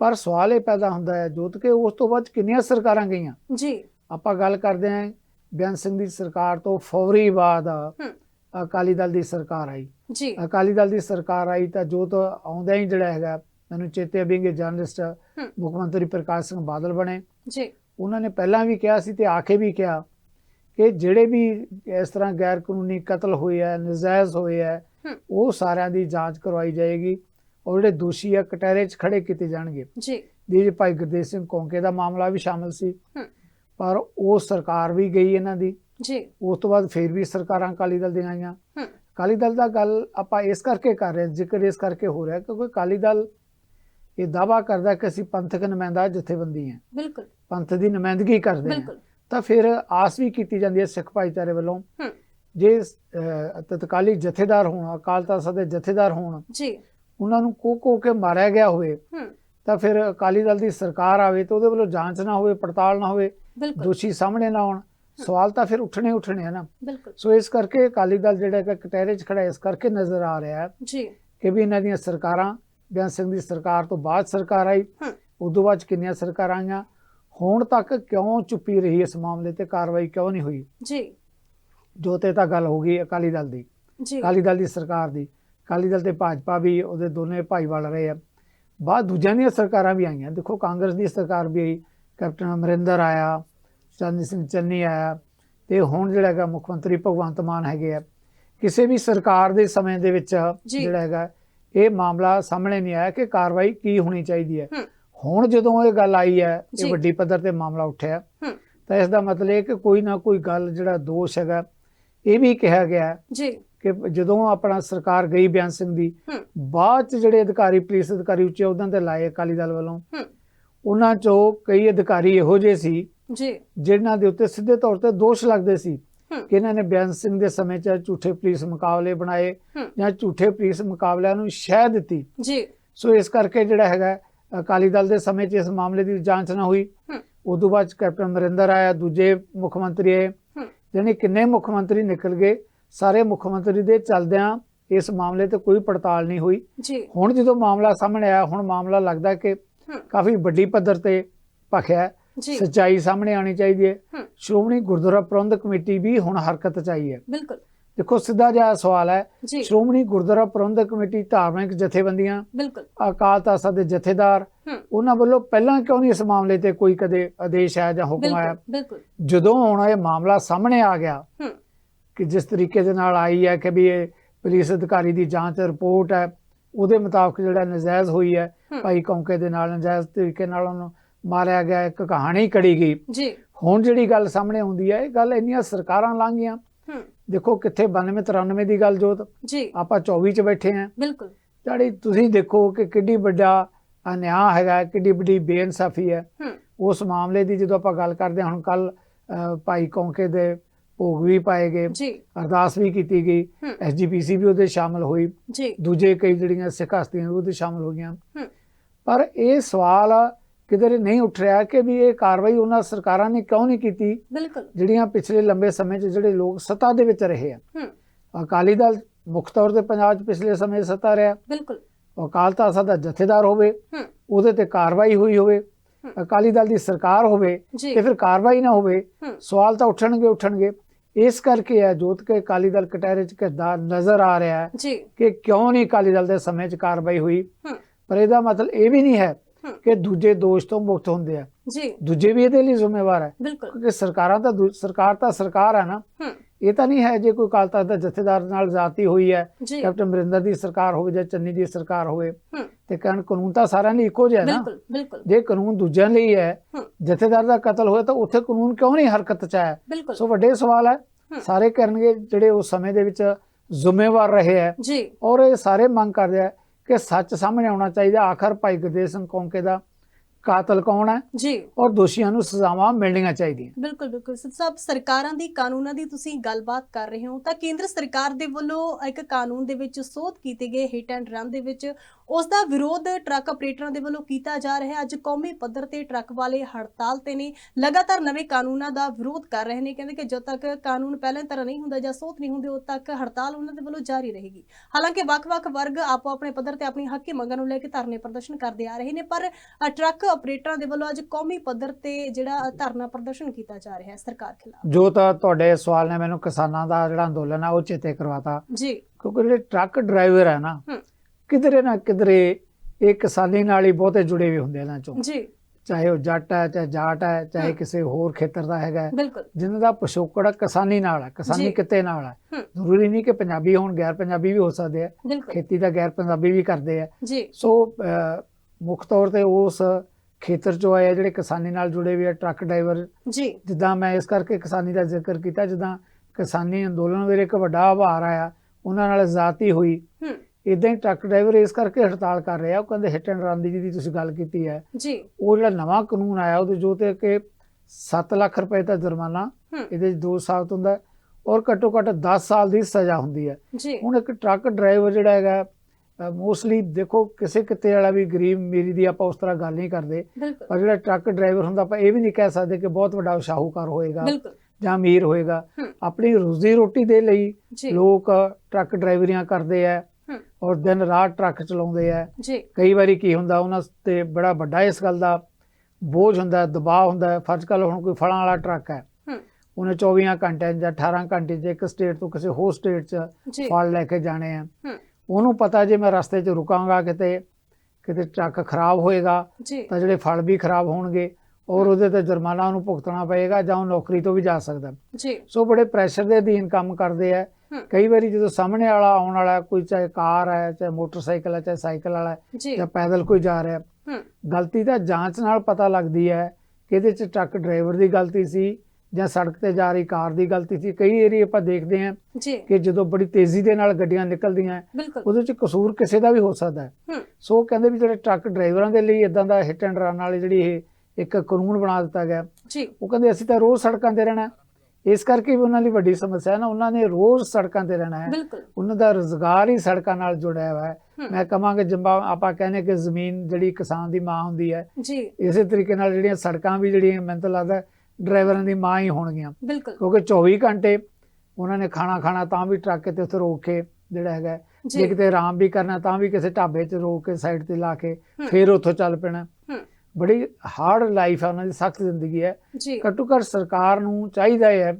ਪਰ ਸਵਾਲ ਇਹ ਪੈਦਾ ਹੁੰਦਾ ਹੈ ਜੋਤ ਕਿ ਉਸ ਤੋਂ ਬਾਅਦ ਕਿੰਨੀਆਂ ਸਰਕਾਰਾਂ ਗਈਆਂ? ਜੀ। ਆਪਾਂ ਗੱਲ ਕਰਦੇ ਹਾਂ ਬਿਆਨ ਸਿੰਘ ਦੀ ਸਰਕਾਰ ਤੋਂ ਫੌਰੀ ਬਾਅਦ ਅਕਾਲੀ ਦਲ ਦੀ ਸਰਕਾਰ ਆਈ। ਜੀ। ਅਕਾਲੀ ਦਲ ਦੀ ਸਰਕਾਰ ਆਈ ਤਾਂ ਜੋਤ ਆਉਂਦਾ ਹੀ ਜਿਹੜਾ ਹੈਗਾ ਮੈਨੂੰ ਚੇਤੇ ਕਿ ਜਰਨਲਿਸਟ ਮੁੱਖ ਮੰਤਰੀ ਪ੍ਰਕਾਸ਼ ਸਿੰਘ ਬਾਦਲ ਬਣੇ। ਜੀ। ਉਹਨਾਂ ਨੇ ਪਹਿਲਾਂ ਵੀ ਕਿਹਾ ਸੀ ਤੇ ਆਖੇ ਵੀ ਕਿਹਾ ਕਿ ਜਿਹੜੇ ਵੀ ਇਸ ਤਰ੍ਹਾਂ ਗੈਰ ਕਾਨੂੰਨੀ ਕਤਲ ਹੋਏ ਆ ਨਜਾਇਜ਼ ਹੋਏ ਆ ਉਹ ਸਾਰਿਆਂ ਦੀ ਜਾਂਚ ਕਰਵਾਈ ਜਾਏਗੀ। ਔਰ ਜਿਹੜੇ ਦੋਸ਼ੀ ਆ ਕਟਹਿਰੇ 'ਚ ਖੜੇ ਕੀਤੇ ਜਾਣਗੇ। ਜੀ। ਜਿਹਦੇ ਭਾਈ ਗੁਰਦੇਵ ਸਿੰਘ ਕੌਂਕੇ ਦਾ ਮਾਮਲਾ ਵੀ ਸ਼ਾਮਲ ਸੀ। ਹਮ ਪਰ ਉਹ ਸਰਕਾਰ ਵੀ ਗਈ ਇਹਨਾਂ ਦੀ। ਜੀ। ਉਸ ਤੋਂ ਬਾਅਦ ਫਿਰ ਵੀ ਸਰਕਾਰਾਂ ਅਕਾਲੀ ਦਲ ਦੀਆਂ ਆਈਆਂ। ਹਮ ਅਕਾਲੀ ਦਲ ਦਾ ਗੱਲ ਆਪਾਂ ਇਸ ਕਰਕੇ ਕਰ ਰਹੇ ਜ਼ਿਕਰ ਇਸ ਕਰਕੇ ਹੋ ਰਿਹਾ ਕਿਉਂਕਿ ਅਕਾਲੀ ਦਲ ਇਹ ਦਾਵਾ ਕਰਦਾ ਕਿ ਅਸੀਂ ਪੰਥਕ ਨੁਮਾਇੰਦਾ ਜਥੇਬੰਦੀ ਹਾਂ। ਬਿਲਕੁਲ। ਪੰਥ ਦੀ ਨੁਮਾਇੰਦਗੀ ਕਰਦੇ ਹਾਂ। ਬਿਲਕੁਲ। ਤਾਂ ਫਿਰ ਆਸ ਵੀ ਕੀਤੀ ਜਾਂਦੀ ਹੈ ਸਿੱਖ ਭਾਈਚਾਰੇ ਵੱਲੋਂ। ਜੇ ਤਤਕਾਲੀ ਜਥੇਦਾਰ ਹੋਣ ਅਕਾਲ ਤਖਤ ਦੇ ਜਥੇਦਾਰ ਹੋਣ। ਜੀ। ਉਹਨਾਂ ਨੂੰ ਕੋ ਕੋ ਕੇ ਮਾਰਿਆ ਗਿਆ ਹੋਵੇ ਤਾਂ ਫਿਰ ਅਕਾਲੀ ਦਲ ਦੀ ਸਰਕਾਰ ਆਵੇ ਤਾਂ ਉਹਦੇ ਵੱਲੋਂ ਜਾਂਚ ਨਾ ਹੋਵੇ ਪੜਤਾਲ ਨਾ ਹੋਵੇ ਦੋਸ਼ੀ ਸਾਹਮਣੇ ਨਾ ਆਉਣ। ਸਵਾਲ ਤਾਂ ਫਿਰ ਉੱਠਣੇ ਹੀ ਉੱਠਣੇ ਆ ਨਾ। ਸੋ ਇਸ ਕਰਕੇ ਅਕਾਲੀ ਦਲ ਜਿਹੜਾ ਕਿ ਕਟਹਿਰੇ 'ਚ ਖੜਾ ਹੈ, ਇਸ ਕਰਕੇ ਨਜ਼ਰ ਆ ਰਿਹਾ ਹੈ ਜੀ। ਕਿ ਵੀ ਇਹਨਾਂ ਦੀਆਂ ਸਰਕਾਰਾਂ ਬਿਆਨ ਸਿੰਘ ਦੀ ਸਰਕਾਰ ਤੋਂ ਬਾਅਦ ਸਰਕਾਰ ਆਈ ਉਦੋਂ ਬਾਅਦ ਕਿੰਨੀਆਂ ਸਰਕਾਰਾਂ ਆਈਆਂ? ਹੁਣ ਤੱਕ ਕਿਉਂ ਚੁੱਪੀ ਰਹੀ ਇਸ ਮਾਮਲੇ ਤੇ ਕਾਰਵਾਈ ਕਿਉਂ ਨਹੀਂ ਹੋਈ? ਜੀ। ਜੋ ਤੇ ਤਾਂ ਗੱਲ ਹੋ ਗਈ ਅਕਾਲੀ ਦਲ ਦੀ। ਜੀ। ਅਕਾਲੀ ਦਲ ਦੀ ਸਰਕਾਰ ਦੀ। ਅਕਾਲੀ ਦਲ ਤੇ ਭਾਜਪਾ ਵੀ ਉਹਦੇ ਦੋਨੇ ਭਾਈਵਾਲ ਰਹੇ ਆ। ਬਾਅਦ ਦੂਜਿਆਂ ਦੀਆਂ ਸਰਕਾਰਾਂ ਵੀ ਆਈਆਂ। ਦੇਖੋ ਕਾਂਗਰਸ ਦੀ ਸਰਕਾਰ ਵੀ ਆਈ ਕੈਪਟਨ ਅਮਰਿੰਦਰ ਆਇਆ ਚੰਨੀ ਸਿੰਘ ਚੰਨੀ ਆਇਆ ਤੇ ਹੁਣ ਜਿਹੜਾ ਹੈਗਾ ਮੁੱਖ ਮੰਤਰੀ ਭਗਵੰਤ ਮਾਨ ਹੈਗੇ ਆ। ਕਿਸੇ ਵੀ ਸਰਕਾਰ ਦੇ ਸਮੇਂ ਦੇ ਵਿੱਚ। ਜਿਹੜਾ ਹੈਗਾ ਇਹ ਮਾਮਲਾ ਸਾਹਮਣੇ ਨਹੀਂ ਆਇਆ ਕਿ ਕਾਰਵਾਈ ਕੀ ਹੋਣੀ ਚਾਹੀਦੀ ਹੈ। ਹੁਣ ਜਦੋਂ ਇਹ ਗੱਲ ਆਈ ਹੈ। ਇਹ ਵੱਡੀ ਪੱਧਰ ਤੇ ਮਾਮਲਾ ਉੱਠਿਆ। ਤਾਂ ਇਸ ਦਾ ਮਤਲਬ ਇਹ ਕਿ ਕੋਈ ਨਾ ਕੋਈ ਗੱਲ ਜਿਹੜਾ ਦੋਸ਼ ਹੈਗਾ ਇਹ ਵੀ ਕਿਹਾ ਗਿਆ। ਜੀ। ਕਿ ਜਦੋਂ ਆਪਣਾ ਸਰਕਾਰ ਗਈ ਬਿਆਨ ਸਿੰਘ ਦੀ ਬਾਅਦ ਚ ਜਿਹੜੇ ਅਧਿਕਾਰੀ ਪੁਲਿਸ ਅਧਿਕਾਰੀ ਉੱਚੇ ਅਹੁਦਿਆਂ ਤੇ ਲਾਏ ਅਕਾਲੀ ਦਲ ਵੱਲੋਂ। ਉਹਨਾਂ ਚੋਂ ਕਈ ਅਧਿਕਾਰੀ ਇਹੋ ਜਿਹੇ ਸੀ ਜੀ। ਜਿਨ੍ਹਾਂ ਦੇ ਉੱਤੇ ਸਿੱਧੇ ਤੌਰ ਤੇ ਦੋਸ਼ ਲੱਗਦੇ ਸੀ ਕਿ ਇਹਨਾਂ ਨੇ ਬਿਆਨ ਸਿੰਘ ਦੇ ਸਮੇਂ 'ਚ ਝੂਠੇ ਪੁਲਿਸ ਮੁਕਾਬਲੇ ਬਣਾਏ ਜਾਂ ਝੂਠੇ ਪੁਲਿਸ ਮੁਕਾਬਲਿਆਂ ਨੂੰ ਸ਼ਹਿ ਦਿੱਤੀ। ਜੀ। ਸੋ ਇਸ ਕਰਕੇ ਜਿਹੜਾ ਹੈਗਾ ਅਕਾਲੀ ਦਲ ਦੇ ਸਮੇਂ 'ਚ ਇਸ ਮਾਮਲੇ ਦੀ ਜਾਂਚ ਨਾ ਹੋਈ। ਉਦੋਂ ਬਾਅਦ ਕੈਪਟਨ ਅਮਰਿੰਦਰ ਆਇਆ ਦੂਜੇ ਮੁੱਖ ਮੰਤਰੀ ਆਏ। ਜਾਣੀ ਕਿੰਨੇ ਮੁੱਖ ਮੰਤਰੀ ਨਿਕਲ ਗਏ। ਸਾਰੇ ਮੁੱਖ ਮੰਤਰੀ ਦੇ ਚਲਦਿਆਂ ਇਸ ਮਾਮਲੇ ਤੇ ਕੋਈ ਪੜਤਾਲ ਨਹੀਂ ਹੋਈ। ਜੀ। ਹੁਣ ਜਦੋਂ ਮਾਮਲਾ ਸਾਹਮਣੇ ਆਇਆ ਹੁਣ ਮਾਮਲਾ ਲੱਗਦਾ ਕਿ ਕਾਫੀ ਵੱਡੀ ਪੱਧਰ ਤੇ ਭਖਿਆ ਸੱਚਾਈ ਸਾਹਮਣੇ ਆਣੀ ਚਾਹੀਦੀ ਹੈ। ਸ਼੍ਰੋਮਣੀ ਗੁਰਦੁਆਰਾ ਪ੍ਰਬੰਧਕ ਕਮੇਟੀ ਵੀ ਹੁਣ ਹਰਕਤ 'ਚ ਆਈ ਹੈ। ਬਿਲਕੁਲ। ਦੇਖੋ ਸਿੱਧਾ ਜਿਹਾ ਸਵਾਲ ਹੈ ਸ਼੍ਰੋਮਣੀ ਗੁਰਦੁਆਰਾ ਪ੍ਰਬੰਧਕ ਕਮੇਟੀ ਧਾਰਮਿਕ ਜਥੇਬੰਦੀਆਂ ਬਿਲਕੁਲ। ਅਕਾਲ ਤਖਤ ਦੇ ਜਥੇਦਾਰ ਉਹਨਾਂ ਵੱਲੋਂ ਪਹਿਲਾਂ ਕਿਉਂ ਨਹੀਂ ਇਸ ਮਾਮਲੇ ਤੇ ਕੋਈ ਕਦੇ ਆਦੇਸ਼ ਆਇਆ ਜਾਂ ਹੁਕਮ ਆਇਆ? ਜਦੋਂ ਹੁਣ ਇਹ ਮਾਮਲਾ ਸਾਹਮਣੇ ਆ ਗਿਆ ਕਿ ਜਿਸ ਤਰੀਕੇ ਦੇ ਨਾਲ ਆਈ ਹੈ ਕਿ ਵੀ ਇਹ ਪੁਲਿਸ ਅਧਿਕਾਰੀ ਦੀ ਜਾਂਚ ਰਿਪੋਰਟ ਹੈ ਉਹਦੇ ਮੁਤਾਬਕ ਜਿਹੜਾ ਨਜਾਇਜ਼ ਹੋਈ ਹੈ। ਭਾਈ ਕੌਂਕੇ ਦੇ ਨਾਲ ਨਜਾਇਜ਼ ਤਰੀਕੇ ਨਾਲ ਉਹਨੂੰ ਮਾਰਿਆ ਗਿਆ ਇੱਕ ਕਹਾਣੀ ਕੜੀ ਗਈ। ਜੀ। ਹੁਣ ਜਿਹੜੀ ਗੱਲ ਸਾਹਮਣੇ ਆਉਂਦੀ ਹੈ ਇਹ ਗੱਲ ਇੰਨੀਆਂ ਸਰਕਾਰਾਂ ਲੰਘੀਆਂ। ਦੇਖੋ ਕਿੱਥੇ 92 93 ਦੀ ਗੱਲ ਜੋਤ। ਜੀ। ਆਪਾਂ 24 ਚ ਬੈਠੇ ਆਂ ਬਿਲਕੁਲ। ਜਿਹੜੀ ਤੁਸੀਂ ਦੇਖੋ ਕਿ ਕਿੱਡੀ ਵੱਡਾ ਅਨਿਆਂ ਹੈਗਾ ਕਿੱਡੀ ਵੱਡੀ ਬੇਇਨਸਾਫੀ ਹੈ। ਉਸ ਮਾਮਲੇ ਦੀ ਜਦੋਂ ਆਪਾਂ ਗੱਲ ਕਰਦੇ ਹਾਂ ਹੁਣ ਕੱਲ ਭਾਈ ਕੌਂਕੇ ਦੇ ਭੋਗ ਵੀ ਪਾਏ ਗਏ ਜੀ। ਅਰਦਾਸ ਵੀ ਕੀਤੀ ਗਈ ਐਸਜੀਪੀਸੀ ਵੀ ਉਹਦੇ ਸ਼ਾਮਲ ਹੋਈ ਜੀ। ਦੂਜੇ ਕਈ ਜਿਹੜੀਆਂ ਸਿੱਖ ਹਸਤੀਆਂ ਉਹਦੇ ਸ਼ਾਮਲ ਹੋ। ਗਈਆਂ ਪਰ ਇਹ ਸਵਾਲ ਕਿਧਰੇ ਨਹੀਂ ਉੱਠ ਰਿਹਾ ਕਿ ਵੀ ਇਹ ਕਾਰਵਾਈ ਉਹਨਾਂ ਸਰਕਾਰਾਂ ਨੇ ਕਿਉਂ ਨਹੀਂ ਕੀਤੀ ਬਿਲਕੁਲ। ਜਿਹੜੀਆਂ ਪਿਛਲੇ ਲੰਬੇ ਸਮੇਂ 'ਚ ਜਿਹੜੇ ਲੋਕ ਸੱਤਾ ਦੇ ਵਿੱਚ ਰਹੇ ਆ। ਅਕਾਲੀ ਦਲ ਮੁੱਖ ਤੌਰ ਤੇ ਪੰਜਾਬ 'ਚ ਪਿਛਲੇ ਸਮੇਂ ਸੱਤਾ ਰਿਹਾ। ਬਿਲਕੁਲ। ਅਕਾਲ ਤਖਤ ਦਾ ਜਥੇਦਾਰ ਹੋਵੇ ਉਹਦੇ ਤੇ ਕਾਰਵਾਈ ਹੋਈ ਹੋਵੇ ਅਕਾਲੀ ਦਲ ਦੀ ਸਰਕਾਰ ਹੋਵੇ ਤੇ ਫਿਰ ਕਾਰਵਾਈ ਨਾ ਹੋਵੇ ਸਵਾਲ ਤਾਂ ਉੱਠਣਗੇ ਉੱਠਣਗੇ। ਇਸ ਕਰਕੇ ਹੈ ਜੋਤ ਕੇ ਅਕਾਲੀ ਦਲ ਕਟਹਿਰੇ ਚ ਕਿਰਦਾਰ ਨਜ਼ਰ ਆ ਰਿਹਾ ਹੈ ਜੀ। ਕਿ ਕਿਉਂ ਨਹੀਂ ਅਕਾਲੀ ਦਲ ਦੇ ਸਮੇਂ 'ਚ ਕਾਰਵਾਈ ਹੋਈ। ਪਰ ਇਹਦਾ ਮਤਲਬ ਇਹ ਵੀ ਨਹੀਂ ਹੈ। ਕਿ ਦੂਜੇ ਦੋਸ਼ ਤੋਂ ਮੁਕਤ ਹੁੰਦੇ ਆ। ਜੀ। ਦੂਜੇ ਵੀ ਇਹਦੇ ਲਈ ਜ਼ਿੰਮੇਵਾਰ ਹੈ। ਕਿਉਂਕਿ ਸਰਕਾਰਾਂ ਤਾਂ ਦੂ- ਸਰਕਾਰ ਤਾਂ ਸਰਕਾਰ ਹੈ ਨਾ। ਇਹ ਤਾਂ ਨਹੀਂ ਹੈ ਜੇ ਕੋਈ ਅਕਾਲ ਤਖਤ ਦਾ ਜਥੇਦਾਰ ਨਾਲ ਜ਼ਾਤੀ ਹੋਈ ਹੈ ਕੈਪਟਨ ਅਮਰਿੰਦਰ ਦੀ ਸਰਕਾਰ ਹੋਵੇ ਜਾਂ ਚੰਨੀ ਦੀ ਸਰਕਾਰ ਹੋਵੇ ਤੇ ਕਾਰਨ ਕਾਨੂੰਨ ਤਾਂ ਸਾਰਿਆਂ ਲਈ ਇੱਕੋ ਜਿਹਾ ਹੈ ਨਾ। ਬਿਲਕੁਲ ਬਿਲਕੁਲ। ਜੇ ਕਾਨੂੰਨ ਦੂਜਿਆਂ ਲਈ ਹੈ ਜਥੇਦਾਰ ਦਾ ਕਤਲ ਹੋਇਆ ਤਾਂ ਉੱਥੇ ਕਾਨੂੰਨ ਕਿਉਂ ਨਹੀਂ ਹਰਕਤ ਚ ਆਇਆ? ਸੋ ਵੱਡੇ ਸਵਾਲ ਹੈ। ਸਾਰੇ ਕਰਨਗੇ ਜਿਹੜੇ ਉਸ ਸਮੇਂ ਦੇ ਵਿੱਚ ਜ਼ਿੰਮੇਵਾਰ ਰਹੇ ਹੈ। ਔਰ ਇਹ ਸਾਰੇ ਮੰਗ ਕਰਦੇ ਆ ਕਿ ਸੱਚ ਸਾਹਮਣੇ ਆਉਣਾ ਚਾਹੀਦਾ ਆਖਰ ਭਾਈ ਗੁਰਦੇਵ ਸਿੰਘ ਕੌਂਕੇ ਦਾ ਕਾਤਲ ਕੌਣ ਹੈ? ਜੀ। ਔਰ ਦੋਸ਼ੀਆਂ ਨੂੰ ਸਜ਼ਾਵਾਂ ਮਿਲਣੀਆਂ ਚਾਹੀਦੀਆਂ। ਬਿਲਕੁਲ ਬਿਲਕੁਲ। ਸਾਹਿਬ ਸਰਕਾਰਾਂ ਦੀ ਕਾਨੂੰਨਾਂ ਦੀ ਤੁਸੀਂ ਗੱਲਬਾਤ ਕਰ ਰਹੇ ਹੋ ਤਾਂ ਕੇਂਦਰ ਸਰਕਾਰ ਦੇ ਵੱਲੋਂ ਇੱਕ ਕਾਨੂੰਨ ਦੇ ਵਿੱਚ ਸੋਧ ਕੀਤੇ ਗਏ ਹਿੱਟ ਐਂਡ ਰਨ ਦੇ ਵਿੱਚ ਉਸ ਦਾ ਵਿਰੋਧ ਟਰੱਕ ਆਪਰੇਟਰਾਂ ਦੇ ਵੱਲੋਂ ਕੀਤਾ ਜਾ ਰਿਹਾ ਹੈ। ਅੱਜ ਕੌਮੀ ਪੱਧਰ ਤੇ ਟਰੱਕ ਵਾਲੇ ਹੜਤਾਲ ਤੇ ਨੇ। ਲਗਾਤਾਰ ਨਵੇਂ ਕਾਨੂੰਨਾਂ ਦਾ ਵਿਰੋਧ ਕਰ ਰਹੇ ਨੇ। ਕਹਿੰਦੇ ਕਿ ਜਦ ਤੱਕ ਕਾਨੂੰਨ ਪਹਿਲਾਂ ਤਰ੍ਹਾਂ ਨਹੀਂ ਹੁੰਦਾ ਜਾਂ ਸੋਧ ਨਹੀਂ ਹੁੰਦੇ ਉਦ ਤੱਕ ਹੜਤਾਲ ਉਹਨਾਂ ਦੇ ਵੱਲੋਂ ਜਾਰੀ ਰਹੇਗੀ। ਹਾਲਾਂਕਿ ਵੱਖ-ਵੱਖ ਵਰਗ ਆਪੋ ਆਪਣੇ ਪੱਧਰ ਤੇ ਆਪਣੀ ਹੱਕੀ ਮੰਗਾਂ ਨੂੰ ਲੈ ਕੇ ਧਰਨੇ ਪ੍ਰਦਰਸ਼ਨ ਕਰਦੇ ਆ ਰਹੇ ਨੇ ਪਰ ਟਰੱਕ ਆਪਰੇਟਰਾਂ ਦੇ ਵੱਲੋਂ ਅੱਜ ਕੌਮੀ ਪੱਧਰ ਤੇ ਜਿਹੜਾ ਧਰਨਾ ਪ੍ਰਦਰਸ਼ਨ ਕੀਤਾ ਜਾ ਰਿਹਾ ਹੈ ਸਰਕਾਰ ਖਿਲਾਫ। ਜੋ ਤਾਂ ਤੁਹਾਡੇ ਸਵਾਲ ਨੇ ਮੈਨੂੰ ਕਿਸਾਨਾਂ ਦਾ ਜਿਹੜਾ ਅੰਦੋਲਨ ਹੈ ਉਹ ਚੇਤੇ ਕਰਵਾਤਾ। ਜੀ। ਕਿਉਂਕਿ ਜਿਹੜੇ ਟਰੱਕ ਡਰਾਈਵਰ ਹੈ ਨਾ ਕਿਧਰੇ ਨਾ ਕਿਧਰੇ ਇਹ ਕਿਸਾਨੀ ਨਾਲ ਹੀ ਬਹੁਤੇ ਜੁੜੇ ਵੀ ਹੁੰਦੇ ਇਹਨਾਂ ਚੋਂ। ਜੀ। ਚਾਹੇ ਉਹ ਜੱਟ ਹੈ ਚਾਹੇ ਜਾਟ ਹੈ ਚਾਹੇ। ਕਿਸੇ ਹੋਰ ਖੇਤਰ ਦਾ ਹੈਗਾ ਜਿਨ੍ਹਾਂ ਦਾ ਪਿਛੋਕੜ ਕਿਸਾਨੀ ਨਾਲ ਹੈ ਕਿਸਾਨੀ। ਕਿੱਤੇ ਨਾਲ ਹੈ। ਜ਼ਰੂਰੀ ਨਹੀਂ ਕਿ ਪੰਜਾਬੀ ਹੋਣ ਗੈਰ ਪੰਜਾਬੀ ਵੀ ਹੋ ਸਕਦੇ ਆ। ਖੇਤੀ ਦਾ ਗੈਰ ਪੰਜਾਬੀ ਵੀ ਕਰਦੇ ਆ। ਸੋ ਮੁੱਖ ਤੌਰ ਤੇ ਉਸ ਖੇਤਰ ਚੋਂ ਆਏ ਜਿਹੜੇ ਕਿਸਾਨੀ ਨਾਲ ਜੁੜੇ ਵੀ ਆ ਟਰੱਕ ਡਰਾਈਵਰ। ਜੀ। ਜਿੱਦਾਂ ਮੈਂ ਇਸ ਕਰਕੇ ਕਿਸਾਨੀ ਦਾ ਜ਼ਿਕਰ ਕੀਤਾ ਜਿੱਦਾਂ ਕਿਸਾਨੀ ਅੰਦੋਲਨ ਵੇਲੇ ਇੱਕ ਵੱਡਾ ਆਭਾਰ ਆਇਆ ਉਹਨਾਂ ਨਾਲ ਜ਼ਾਤੀ ਹੋਈ। ਹੂੰ। ਇਦਾਂ ਹੀ ਟਰੱਕ ਡਰਾਈਵਰ ਇਸ ਕਰਕੇ ਹੜਤਾਲ ਕਰ ਰਿਹਾ ਉਹ ਕਹਿੰਦੇ ਹਿੱਟ ਐਂਡ ਰਨ ਦੀ ਜਿਹਦੀ ਤੁਸੀਂ ਗੱਲ ਕੀਤੀ ਹੈ ਜੀ। ਉਹ ਜਿਹੜਾ ਨਵਾਂ ਕਾਨੂੰਨ ਆਇਆ ਉਹਦੇ ਜੋ ਤੇ ਕਿ 7 ਲੱਖ ਰੁਪਏ ਦਾ ਜੁਰਮਾਨਾ ਇਹਦੇ 'ਚ 2 ਸਾਲ ਤੋਂ ਹੁੰਦਾ ਔਰ ਘੱਟੋ ਘੱਟ 10 ਸਾਲ ਦੀ ਸਜ਼ਾ ਹੁੰਦੀ ਹੈ। ਹੁਣ ਇੱਕ ਟਰੱਕ ਡਰਾਈਵਰ ਜਿਹੜਾ ਹੈਗਾ ਮੋਸਟਲੀ ਦੇਖੋ ਕਿਸੇ ਕਿਤੇ ਵਾਲਾ ਵੀ ਗਰੀਬ ਮੇਰੀ ਦੀ ਆਪਾਂ ਉਸ ਤਰ੍ਹਾਂ ਗੱਲ ਨਹੀਂ ਕਰਦੇ ਪਰ ਜਿਹੜਾ ਟਰੱਕ ਡਰਾਈਵਰ ਹੁੰਦਾ ਆਪਾਂ ਇਹ ਵੀ ਨਹੀਂ ਕਹਿ ਸਕਦੇ ਕਿ ਬਹੁਤ ਵੱਡਾ ਸ਼ਾਹੂਕਾਰ ਹੋਏਗਾ ਜਾਂ ਅਮੀਰ ਹੋਏਗਾ। ਆਪਣੀ ਰੋਜ਼ੀ ਰੋਟੀ ਦੇ ਲਈ ਲੋਕ ਟਰੱਕ ਡਰਾਈਵਰੀਆਂ ਕਰਦੇ ਆ ਔਰ ਦਿਨ ਰਾਤ ਟਰੱਕ ਚਲਾਉਂਦੇ ਆ। ਜੀ। ਕਈ ਵਾਰੀ ਕੀ ਹੁੰਦਾ ਉਹਨਾਂ ਤੇ ਬੜਾ ਵੱਡਾ ਇਸ ਗੱਲ ਦਾ ਬੋਝ ਹੁੰਦਾ ਦਬਾਅ ਹੁੰਦਾ ਫਰਜ਼ ਕਰ ਹੁਣ ਕੋਈ ਫਲਾਂ ਵਾਲਾ ਟਰੱਕ ਹੈ। ਉਹਨੇ 24 ਘੰਟੇ ਜਾਂ 18 ਘੰਟੇ 'ਚ ਇੱਕ ਸਟੇਟ ਤੋਂ ਕਿਸੇ ਹੋਰ ਸਟੇਟ 'ਚ ਜੀ। ਫਲ ਲੈ ਕੇ ਜਾਣੇ ਆ। ਉਹਨੂੰ ਪਤਾ ਜੇ ਮੈਂ ਰਸਤੇ 'ਚ ਰੁਕਾਂਗਾ ਕਿਤੇ ਕਿਤੇ ਟਰੱਕ ਖਰਾਬ ਹੋਏਗਾ ਜੀ। ਤਾਂ ਜਿਹੜੇ ਫਲ ਵੀ ਖਰਾਬ ਹੋਣਗੇ ਔਰ ਉਹਦੇ ਤੇ ਜੁਰਮਾਨਾ ਉਹਨੂੰ ਭੁਗਤਣਾ ਪਏਗਾ ਜਾਂ ਉਹ ਨੌਕਰੀ ਤੋਂ ਵੀ ਜਾ ਸਕਦਾ। ਜੀ। ਸੋ ਬੜੇ ਪ੍ਰੈਸ਼ਰ ਦੇ ਅਧੀਨ ਕੰਮ ਕਰਦੇ ਆ। ਕਈ ਵਾਰੀ ਜਦੋਂ ਸਾਹਮਣੇ ਵਾਲਾ ਆਉਣ ਵਾਲਾ ਕੋਈ ਚਾਹੇ ਕਾਰ ਹੈ ਚਾਹੇ ਮੋਟਰਸਾਈਕਲ ਹੈ ਚਾਹੇ ਸਾਈਕਲ ਵਾਲਾ ਹੈ ਜੀ। ਪੈਦਲ ਕੋਈ ਜਾ ਰਿਹਾ ਹੂੰ ਗਲਤੀ ਤਾਂ ਜਾਂਚ ਨਾਲ ਪਤਾ ਲੱਗਦੀ ਹੈ ਕਿ ਇਹਦੇ 'ਚ ਟਰੱਕ ਡਰਾਈਵਰ ਦੀ ਗਲਤੀ ਸੀ ਜਾਂ ਸੜਕ ਤੇ ਜਾ ਰਹੀ ਕਾਰ ਦੀ ਗਲਤੀ ਸੀ। ਕਈ ਏਰੀਏ ਆਪਾਂ ਦੇਖਦੇ ਹਾਂ ਕਿ ਜਦੋਂ ਬੜੀ ਤੇਜ਼ੀ ਦੇ ਨਾਲ ਗੱਡੀਆਂ ਨਿਕਲਦੀਆਂ ਉਹਦੇ 'ਚ ਕਸੂਰ ਕਿਸੇ ਦਾ ਵੀ ਹੋ ਸਕਦਾ ਹੈ। ਸੋ ਕਹਿੰਦੇ ਵੀ ਜਿਹੜੇ ਟਰੱਕ ਡਰਾਈਵਰਾਂ ਦੇ ਲਈ ਇਦਾਂ ਦਾ ਹਿੱਟ ਐਂਡ ਰਨ ਵਾਲੀ ਜਿਹੜੀ ਇਹ ਇੱਕ ਕਾਨੂੰਨ ਬਣਾ ਦਿੱਤਾ ਗਿਆ ਉਹ ਕਹਿੰਦੇ ਅਸੀਂ ਤਾਂ ਰੋਜ਼ ਸੜਕਾਂ ਤੇ ਰਹਿਣਾ। ਇਸ ਕਰਕੇ ਵੀ ਉਹਨਾਂ ਲਈ ਵੱਡੀ ਸਮੱਸਿਆ ਹੈ ਨਾ ਉਹਨਾਂ ਨੇ ਰੋਜ਼ ਸੜਕਾਂ ਤੇ ਰਹਿਣਾ ਹੈ। ਬਿਲਕੁਲ। ਉਹਨਾਂ ਦਾ ਰੋਜ਼ਗਾਰ ਹੀ ਸੜਕਾਂ ਨਾਲ ਜੁੜਿਆ ਹੋਇਆ ਹੈ। ਮੈਂ ਕਹਾਂਗਾ ਜਿੰਬਾ ਆਪਾਂ ਕਹਿੰਦੇ ਕਿ ਜ਼ਮੀਨ ਜਿਹੜੀ ਕਿਸਾਨ ਦੀ ਮਾਂ ਹੁੰਦੀ ਹੈ। ਜੀ। ਇਸੇ ਤਰੀਕੇ ਨਾਲ ਜਿਹੜੀਆਂ ਸੜਕਾਂ ਵੀ ਜਿਹੜੀਆਂ ਮੈਨੂੰ ਤਾਂ ਲੱਗਦਾ ਡਰਾਈਵਰਾਂ ਦੀ ਮਾਂ ਹੀ ਹੋਣਗੀਆਂ। ਬਿਲਕੁਲ। ਕਿਉਂਕਿ 24 ਘੰਟੇ ਉਹਨਾਂ ਨੇ ਖਾਣਾ ਖਾਣਾ ਤਾਂ ਵੀ ਟਰੱਕ ਤੇ ਉੱਥੇ ਰੋਕ ਕੇ ਜਿਹੜਾ ਹੈਗਾ। ਜੇ। ਕਿਤੇ ਆਰਾਮ ਵੀ ਕਰਨਾ ਤਾਂ ਵੀ ਕਿਸੇ ਢਾਬੇ 'ਚ ਰੋਕ ਕੇ ਸਾਈਡ ਤੇ ਲਾ ਕੇ। ਫਿਰ ਉੱਥੋਂ ਚੱਲ ਪੈਣਾ। ਬੜੀ ਹਾਰਡ ਲਾਈਫ ਹੈ ਉਹਨਾਂ ਦੀ ਸਖਤ ਜ਼ਿੰਦਗੀ ਹੈ। ਘੱਟੋ ਘੱਟ ਸਰਕਾਰ ਨੂੰ ਚਾਹੀਦਾ ਹੈ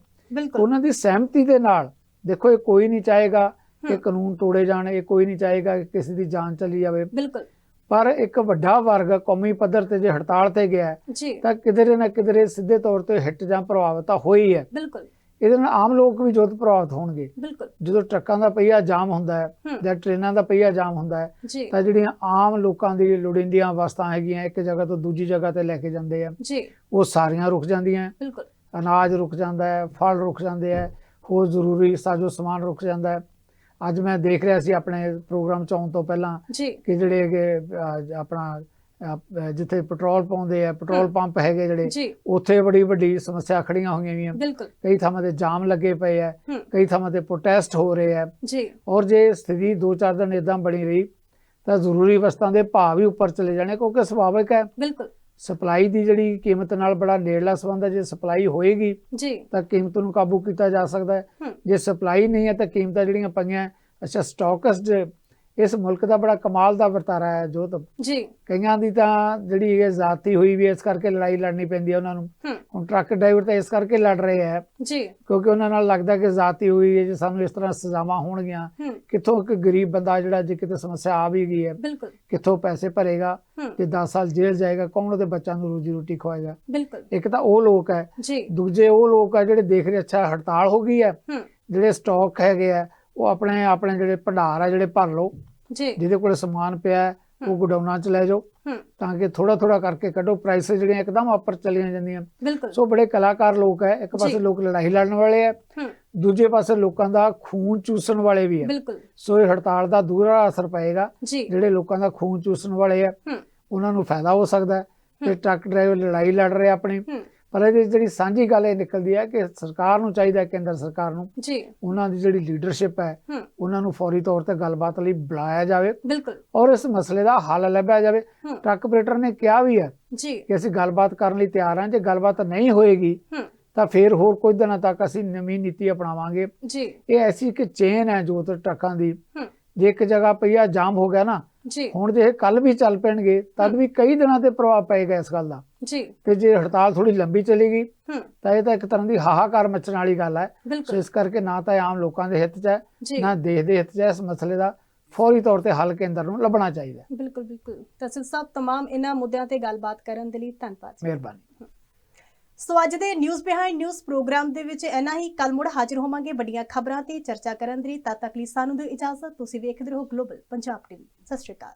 ਉਹਨਾਂ ਦੀ ਸਹਿਮਤੀ ਦੇ ਨਾਲ। ਦੇਖੋ ਇਹ ਕੋਈ ਨਹੀਂ ਚਾਹੇਗਾ ਕਿ। ਕਾਨੂੰਨ ਤੋੜੇ ਜਾਣ ਇਹ ਕੋਈ ਨਹੀਂ ਚਾਹੇਗਾ ਕਿ ਕਿਸੇ ਦੀ ਜਾਨ ਚਲੀ ਜਾਵੇ। ਬਿਲਕੁਲ। ਪਰ ਇੱਕ ਵੱਡਾ ਵਰਗ ਕੌਮੀ ਪੱਧਰ ਤੇ ਜੇ ਹੜਤਾਲ ਤੇ ਗਿਆ ਤਾਂ ਕਿਧਰੇ ਨਾ ਕਿਧਰੇ ਸਿੱਧੇ ਤੌਰ ਤੇ ਹਿੱਟ ਜਾਂ ਪ੍ਰਭਾਵਿਤ ਹੋਈ ਹੈ। ਬਿਲਕੁਲ। ਇਹਦੇ ਨਾਲ ਆਮ ਲੋਕ ਵੀ ਜੋਤ ਪ੍ਰਭਾਵਿਤ ਹੋਣਗੇ। ਬਿਲਕੁਲ। ਜਦੋਂ ਟਰੱਕਾਂ ਦਾ ਪਹੀਆ ਜਾਮ ਹੁੰਦਾ ਹੈ ਜਾਂ ਟ੍ਰੇਨਾਂ ਦਾ ਪਹੀਆ ਜਾਮ ਹੁੰਦਾ ਹੈ ਤਾਂ ਜਿਹੜੀਆਂ ਆਮ ਲੋਕਾਂ ਦੀ ਲੋੜੀਂਦੀਆਂ ਵਸਤਾਂ ਹੈਗੀਆਂ ਇੱਕ ਜਗ੍ਹਾ ਤੋਂ ਦੂਜੀ ਜਗ੍ਹਾ ਤੇ ਲੈ ਕੇ ਜਾਂਦੇ ਆ ਜੀ। ਉਹ ਸਾਰੀਆਂ ਰੁਕ ਜਾਂਦੀਆਂ ਬਿਲਕੁਲ। ਅਨਾਜ ਰੁਕ ਜਾਂਦਾ ਹੈ ਫਲ ਰੁਕ ਜਾਂਦੇ ਹੈ ਹੋਰ ਜ਼ਰੂਰੀ ਸਾਜੋ ਸਮਾਨ ਰੁਕ ਜਾਂਦਾ ਹੈ। ਅੱਜ ਮੈਂ ਦੇਖ ਰਿਹਾ ਸੀ ਆਪਣੇ ਪ੍ਰੋਗਰਾਮ ਚ ਆਉਣ ਤੋਂ ਪਹਿਲਾਂ ਕਿ ਜਿਹੜੇ ਆਪਣਾ ਜਿੱਥੇ ਪੈਟਰੋਲ ਪਾਉਂਦੇ ਆ ਪੈਟਰੋਲ। ਪੰਪ ਹੈਗੇ ਜਿਹੜੇ ਉੱਥੇ ਬੜੀ ਵੱਡੀ ਸਮੱਸਿਆ ਖੜੀਆਂ ਹੋਈਆਂ ਬਿਲਕੁਲ। ਕਈ ਥਾਵਾਂ ਤੇ ਜਾਮ ਲੱਗੇ ਪਏ ਆ ਕਈ ਥਾਵਾਂ ਤੇ ਪ੍ਰੋਟੈਸਟ ਹੋ ਰਹੇ ਆ। ਜੀ। ਔਰ ਜੇ ਸਥਿਤੀ 2-4 ਦਿਨ ਇਦਾਂ ਬਣੀ ਰਹੀ ਤਾਂ ਜ਼ਰੂਰੀ ਵਸਤਾਂ ਦੇ ਭਾਅ ਵੀ ਉੱਪਰ ਚਲੇ ਜਾਣੇ ਕਿਉਂਕਿ ਸੁਭਾਵਿਕ ਹੈ। ਬਿਲਕੁਲ। ਸਪਲਾਈ ਦੀ ਜਿਹੜੀ ਕੀਮਤ ਨਾਲ ਬੜਾ ਨੇੜਲਾ ਸੰਬੰਧ ਹੈ ਜੇ ਸਪਲਾਈ ਹੋਏਗੀ ਜੀ। ਤਾਂ ਕੀਮਤ ਨੂੰ ਕਾਬੂ ਕੀਤਾ ਜਾ ਸਕਦਾ ਹੈ। ਜੇ ਸਪਲਾਈ ਨਹੀਂ ਹੈ ਤਾਂ ਕੀਮਤਾਂ ਜਿਹੜੀਆਂ ਪਈਆਂ ਅੱਛਾ ਸਟਾਕਸ ਇਸ ਮੁਲਕ ਦਾ ਬੜਾ ਕਮਾਲ ਦਾ ਵਰਤਾਰਾ ਹੈ ਜੋ ਤਾਂ ਜੀ। ਕਈਆਂ ਦੀ ਤਾਂ ਜਿਹੜੀ ਇਹ ਜ਼ਾਤੀ ਹੋਈ ਵੀ ਹੈ, ਇਸ ਕਰਕੇ ਲੜਾਈ ਲੜਨੀ ਪੈਂਦੀ ਹੈ ਉਹਨਾਂ ਨੂੰ। ਹੂੰ। ਹੁਣ ਟਰੱਕ ਡਰਾਈਵਰ ਤਾਂ ਇਸ ਕਰਕੇ ਲੜ ਰਹੇ ਹੈ ਜੀ। ਕਿਉਂਕਿ ਉਹਨਾਂ ਨਾਲ ਲੱਗਦਾ ਕਿ ਜ਼ਾਤੀ ਹੋਈ ਹੈ ਜੇ ਸਾਨੂੰ ਇਸ ਤਰ੍ਹਾਂ ਸਜ਼ਾਵਾਂ ਹੋਣਗੀਆਂ ਹੂੰ। ਕਿੱਥੋਂ ਇੱਕ ਗਰੀਬ ਬੰਦਾ ਜਿਹੜਾ ਜੇ ਕਿਤੇ ਸਮੱਸਿਆ ਆ ਵੀ ਗਈ ਹੈ ਕਿੱਥੋਂ ਪੈਸੇ ਭਰੇਗਾ ਹੂੰ। ਤੇ 10 ਸਾਲ ਜੇਲ੍ਹ ਜਾਏਗਾ ਕੌਣ ਉਹਦੇ ਬੱਚਿਆਂ ਨੂੰ ਰੋਜੀ ਰੋਟੀ ਖਵਾਏਗਾ? ਬਿਲਕੁਲ। ਇੱਕ ਤਾਂ ਉਹ ਲੋਕ ਹੈ। ਦੂਜੇ ਉਹ ਲੋਕ ਆ ਜਿਹੜੇ ਦੇਖ ਰਹੇ ਅੱਛਾ ਹੜਤਾਲ ਹੋ ਗਈ ਹੈ। ਹੂੰ। ਜਿਹੜੇ ਸਟਾਕ ਹੈਗੇ ਆ ਉਹ ਆਪਣੇ ਆਪਣੇ ਜਿਹੜੇ ਭੰਡਾਰ ਆ ਜਿਹੜੇ ਭਰ ਲਓ। ਜੀ। ਜਿਹਦੇ ਕੋਲ ਸਮਾਨ ਪਿਆ ਉਹ ਗੋਡਾਊਨਾਂ 'ਚ ਲੈ ਜਾਓ। ਤਾਂ ਕਿ ਥੋੜਾ ਥੋੜਾ ਕਰਕੇ ਕੱਢੋ। ਪ੍ਰਾਈਸ ਜਿਹੜੀਆਂ ਇੱਕਦਮ ਉੱਪਰ ਚਲੀਆਂ ਜਾਂਦੀਆਂ। ਸੋ ਬੜੇ ਕਲਾਕਾਰ ਲੋਕ ਹੈ। ਇੱਕ। ਪਾਸੇ ਲੋਕ ਲੜਾਈ ਲੜਨ ਵਾਲੇ ਆ ਦੂਜੇ ਪਾਸੇ ਲੋਕਾਂ ਦਾ ਖੂਨ ਚੂਸਣ ਵਾਲੇ ਵੀ ਆ ਸੋ ਇਹ ਹੜਤਾਲ ਦਾ ਦੂਰਾ ਅਸਰ ਪਏਗਾ। ਜਿਹੜੇ ਲੋਕਾਂ ਦਾ ਖੂਨ ਚੂਸਣ ਵਾਲੇ ਆ ਉਹਨਾਂ ਨੂੰ ਫਾਇਦਾ ਹੋ ਸਕਦਾ ਤੇ ਟਰੱਕ ਡਰਾਈਵਰ ਲੜਾਈ ਲੜ ਰਹੇ ਆਪਣੀ। ਪਰ ਇਹਦੀ ਜਿਹੜੀ ਸਾਂਝੀ ਗੱਲ ਇਹ ਨਿਕਲਦੀ ਹੈ ਕਿ ਸਰਕਾਰ ਨੂੰ ਚਾਹੀਦਾ ਹੈ ਕੇਂਦਰ ਸਰਕਾਰ ਨੂੰ ਜੀ। ਉਹਨਾਂ ਦੀ ਜਿਹੜੀ ਲੀਡਰਸ਼ਿਪ ਹੈ ਉਹਨਾਂ ਨੂੰ ਫੌਰੀ ਤੌਰ ਤੇ ਗੱਲਬਾਤ ਲਈ ਬੁਲਾਇਆ ਜਾਵੇ ਬਿਲਕੁਲ। ਔਰ ਇਸ ਮਸਲੇ ਦਾ ਹੱਲ ਲੱਭਿਆ ਜਾਵੇ। ਟਰੱਕ ਆਪਰੇਟਰ ਨੇ ਕਿਹਾ ਵੀ ਹੈ ਜੀ। ਕਿ ਅਸੀਂ ਗੱਲਬਾਤ ਕਰਨ ਲਈ ਤਿਆਰ ਹਾਂ ਜੇ ਗੱਲਬਾਤ ਨਹੀਂ ਹੋਏਗੀ ਤਾਂ ਫਿਰ ਹੋਰ ਕੁਝ ਦਿਨਾਂ ਤੱਕ ਅਸੀਂ ਨਵੀਂ ਨੀਤੀ ਅਪਣਾਵਾਂਗੇ। ਜੀ। ਇਹ ਐਸੀ ਕਿ ਚੇਨ ਹੈ ਜੋ ਤੇ ਟਰੱਕਾਂ ਦੀ। ਜੇ ਇੱਕ ਜਗ੍ਹਾ ਪਈਆ ਜਾਮ ਹੋ ਗਿਆ ਨਾ ਜੀ। ਹੁਣ ਜੇ ਕੱਲ ਵੀ ਚੱਲ ਪੈਣਗੇ ਤਦ ਵੀ ਕਈ ਦਿਨਾਂ ਤੇ ਪ੍ਰਭਾਵ ਪਏਗਾ ਇਸ ਗੱਲ ਦਾ। ਜੀ ਤੇ ਜੇ ਹੜਤਾਲ ਥੋੜੀ ਲੰਬੀ ਚੱਲੇਗੀ ਹੂੰ ਤਾਂ ਇਹ ਤਾਂ ਇੱਕ ਤਰ੍ਹਾਂ ਦੀ ਹਾਹਾਕਾਰ ਮਚਣ ਵਾਲੀ ਗੱਲ ਹੈ ਸੋ ਬਿਲਕੁਲ ਇਸ ਕਰਕੇ ਨਾ ਤਾਂ ਇਹ ਆਮ ਲੋਕਾਂ ਦੇ ਹਿੱਤ 'ਚ ਹੈ ਜੀ ਨਾ ਦੇਸ਼ ਦੇ ਹਿੱਤ 'ਚ ਹੈ ਇਸ ਮਸਲੇ ਦਾ ਫੌਰੀ ਤੌਰ ਤੇ ਹੱਲ ਕੇਂਦਰ ਨੂੰ ਲੱਭਣਾ ਚਾਹੀਦਾ ਹੈ ਬਿਲਕੁਲ ਬਿਲਕੁਲ ਤਹਿਸੀਲ ਸਾਹਿਬ तमाम ਇਹਨਾਂ ਮੁੱਦਿਆਂ ਤੇ ਗੱਲਬਾਤ ਕਰਨ ਦੇ ਲਈ ਧੰਨਵਾਦ ਜੀ ਮਿਹਰਬਾਨੀ ਸੋ ਅੱਜ ਦੇ ਨਿਊਜ਼ ਬਿਹਾਈਂਡ ਨਿਊਜ਼ ਪ੍ਰੋਗਰਾਮ ਦੇ ਵਿੱਚ ਇੰਨਾ ਹੀ ਕੱਲ ਮੁੜ ਹਾਜ਼ਰ ਹੋਵਾਂਗੇ ਵੱਡੀਆਂ ਖਬਰਾਂ ਤੇ ਚਰਚਾ ਕਰਨ ਦੇ ਲਈ ਤਦ ਤੱਕ ਲਈ ਸਾਨੂੰ ਦਿਓ ਇਜਾਜ਼ਤ ਤੁਸੀਂ ਵੇਖਦੇ ਰਹੋ ਗਲੋਬਲ ਪੰਜਾਬ ਟੀਵੀ ਸਤਿ ਸ਼੍ਰੀ ਅਕਾਲ